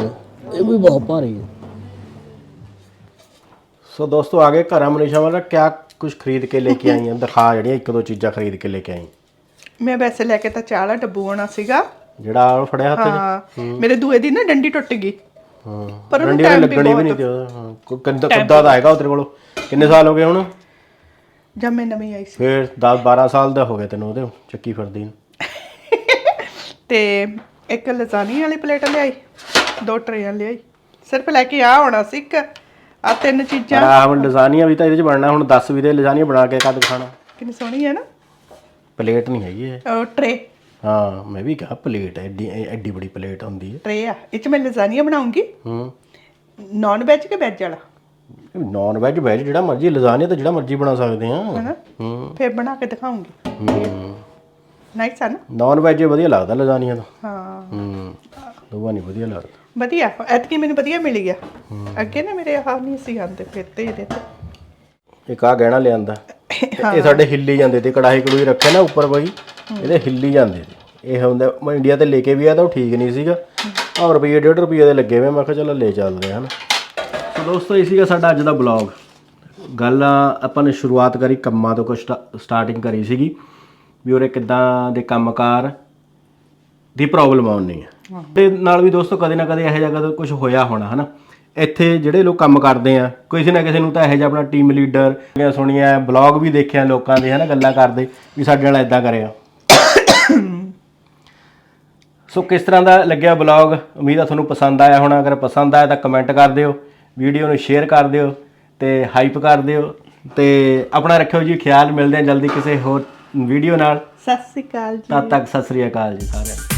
ਇਹ ਵੀ ਬਹੁਤ ਭਾਰੀ ਹੈ ਸੋ ਦੋਸਤੋ ਆ ਗਏ ਘਰਾਂ ਮਨੀਸ਼ਾ ਵਾਲਾ। ਕਿਆ ਕੁਝ ਖਰੀਦ ਕੇ ਲੈ ਕੇ ਆਈ ਆ? ਦਿਖਾ ਜਿਹੜੀਆਂ ਇੱਕ ਦੋ ਚੀਜ਼ਾਂ ਖਰੀਦ ਕੇ ਲੈ ਕੇ ਆਈ। ਮੈਂ ਵੈਸੇ ਲੈ ਕੇ ਤਾਂ ਚਾਹ ਵਾਲਾ ਡੱਬੂ ਆਉਣਾ ਸੀਗਾ। ਜਿਹੜਾ ਆਹ ਫੜਿਆ ਹੱਥ 'ਚ? ਹਾਂ। ਮੇਰੇ ਦੂਏ ਦੀ ਨਾ ਡੰਡੀ ਟੁੱਟ ਗਈ। ਹਾਂ। ਪਰ ਉਹਨੂੰ ਡੰਡੀ time ਵੀ ਲੱਗਣੀ ਵੀ ਨਹੀਂ ਤੇ ਉਹਦਾ ਹਾਂ। ਕੋਈ ਕੰਦਾ ਕੱਦਾ ਦਾ ਹੈਗਾ ਉਹ ਤੇਰੇ ਕੋਲ। ਕਿੰਨੇ ਸਾਲ ਹੋ ਗਏ ਹੁਣ? ਜਦ ਮੈਂ ਨਵੀਂ ਆਈ ਸੀ। ਫੇਰ 10 12 ਸਾਲ ਦਾ ਹੋ ਗਿਆ ਤੈਨੂੰ ਉਹਦੇ ਚੱਕੀ ਫਿਰਦੀ ਨੂੰ। [LAUGHS] ਤੇ ਇੱਕ ਲਜ਼ਾਨੀ ਵਾਲੀ ਪਲੇਟ ਲਿਆਈ ਦੋ ਟਰੇਆਂ ਲਿਆਈ। ਸਿਰਫ ਲੈ ਕੇ ਆ ਆਉਣਾ ਸੀ ਇੱਕ। ਆ ਤਿੰਨ ਚੀਜ਼ਾਂ। ਆਹ ਹੁਣ ਲਜ਼ਾਨੀਆ ਵੀ ਤਾਂ ਇਹਦੇ ਚ ਬਣਨਾ ਹੁਣ 10 ਵੀ ਦੇ ਲਜ਼ਾਨੀਆ ਬਣਾ ਕੇ ਕਦ ਖਾਣਾ। ਕਿੰਨੀ ਸੋਹਣੀ ਹੈ ਨਾ। ਪਲੇਟ ਨਹੀਂ ਹੈਗੀ ਇਹ। ਉਹ ਟਰੇ। ਹਾਂ ਮੈਂ ਵੀ ਕਿਹਾ ਪਲੇਟ ਹੈ ਐਡੀ ਐਡੀ ਬੜੀ ਪਲੇਟ ਹੁੰਦੀ ਹੈ। ਟਰੇ ਆ ਇਹ ਚ ਮੈਂ ਲਜ਼ਾਨੀਆ ਬਣਾਉਂਗੀ। ਹੂੰ। ਨਾਨ ਵੈਜ ਕਿ ਵੈਜ ਵਾਲਾ? ਨਾਨ ਵੈਜ ਵੈਜ ਜਿਹੜਾ ਮਰਜ਼ੀ ਲਜ਼ਾਨੀਆ ਤਾਂ ਜਿਹੜਾ ਮਰਜ਼ੀ ਬਣਾ ਸਕਦੇ ਆ। ਹੈਨਾ? ਹੂੰ। ਫਿਰ ਬਣਾ ਕੇ ਦਿਖਾਉਂਗੀ। ਹੂੰ। ਨਾਈਸ ਆ ਨਾ? ਨਾਨ ਵੈਜ ਵਧੀਆ ਲੱਗਦਾ ਲਜ਼ਾਨੀਆ ਤਾਂ। ਹਾਂ। ਹੂੰ। ਦੋਵਾਂ ਨਹੀਂ ਵਧੀਆ ਲੱਗਦਾ। ਵਧੀਆ ਐਤਕੀ ਮੈਨੂੰ ਵਧੀਆ ਮਿਲ ਗਿਆ ਅੱਗੇ ਨਾ ਮੇਰੇ ਆਹ ਨਹੀਂ ਸੀ ਆਉਂਦੇ ਫਿਰ ਤੇ ਇਹਦੇ ਤੇ। ਇੱਕ ਆ ਗਹਿਣਾ ਲਿਆਂਦਾ। ਇਹ ਸਾਡੇ ਹਿੱਲੀ ਜਾਂਦੇ ਤੇ ਕੜਾਹੀ ਕੜੂਈ ਰੱਖੇ ਨਾ ਉੱਪਰ ਕੋਈ ਇਹਦੇ ਹਿੱਲੀ ਜਾਂਦੇ ਤੇ। ਇਹ ਹੁੰਦਾ ਮੈਂ ਇੰਡੀਆ ਤੇ ਲੈ ਕੇ ਵੀ ਆ ਤਾਂ ਉਹ ਠੀਕ ਨਹੀਂ ਸੀਗਾ। ਔਰ ਰੁਪਈਏ 1.5 ਰੁਪਈਏ ਦੇ ਲੱਗੇ ਹੋਏ ਮੈਂ ਕਿਹਾ ਚਲੋ ਲੈ ਚੱਲਦੇ ਹਾਂ ਸੋ ਦੋਸਤੋ ਇਹ ਸੀਗਾ ਸਾਡਾ ਅੱਜ ਦਾ ਬਲੌਗ ਗੱਲ ਆਪਾਂ ਨੇ ਸ਼ੁਰੂਆਤ ਕਰੀ ਕੰਮਾਂ ਤੋਂ ਕੁਝ ਸਟਾਰਟਿੰਗ ਕਰੀ ਸੀਗੀ ਵੀ ਉਹਰੇ ਕਿੱਦਾਂ ਦੇ ਕੰਮਕਾਰ ਦੀ ਪ੍ਰੋਬਲਮ ਆਉਣੀ ਹੈ ਤੇ ਨਾਲ ਵੀ ਦੋਸਤੋ ਕਦੇ ਨਾ ਕਦੇ ਇਹੋ ਜਿਹਾ ਕਦੇ ਕੁਝ ਹੋਇਆ ਹੋਣਾ ਹਨਾ? ਇੱਥੇ ਜਿਹੜੇ ਲੋਕ ਕੰਮ ਕਰਦੇ ਆ ਕਿਸੇ ਨਾ ਕਿਸੇ ਨੂੰ ਤਾਂ ਇਹੋ ਜਿਹਾ ਆਪਣਾ ਟੀਮ ਲੀਡਰ ਜਾਂ ਸੁਣੀਆਂ ਬਲੌਗ ਵੀ ਦੇਖਿਆ ਲੋਕਾਂ ਦੇ ਹਨਾ ਗੱਲਾਂ ਕਰਦੇ ਵੀ ਸਾਡੇ ਨਾਲ ਇਦਾਂ ਕਰਿਆ ਸੋ ਕਿਸ ਤਰ੍ਹਾਂ ਦਾ ਲੱਗਿਆ ਬਲੌਗ ਉਮੀਦ ਆ ਤੁਹਾਨੂੰ ਪਸੰਦ ਆਇਆ ਹੋਣਾ। ਅਗਰ ਪਸੰਦ ਆਇਆ ਤਾਂ ਕਮੈਂਟ ਕਰ ਦਿਓ ਵੀਡੀਓ ਨੂੰ ਸ਼ੇਅਰ ਕਰ ਦਿਓ ਤੇ ਹਾਈਪ ਕਰ ਦਿਓ ਤੇ ਆਪਣਾ ਰੱਖਿਓ ਜੀ ਖਿਆਲ। ਮਿਲਦੇ ਆ ਜਲਦੀ ਕਿਸੇ ਹੋਰ ਵੀਡੀਓ ਨਾਲ। ਸਤਿ ਸ੍ਰੀ ਅਕਾਲ ਜੀ। ਤਦ ਤੱਕ ਸਤਿ ਸ੍ਰੀ ਅਕਾਲ ਜੀ ਸਾਰਿਆਂ ਨੂੰ।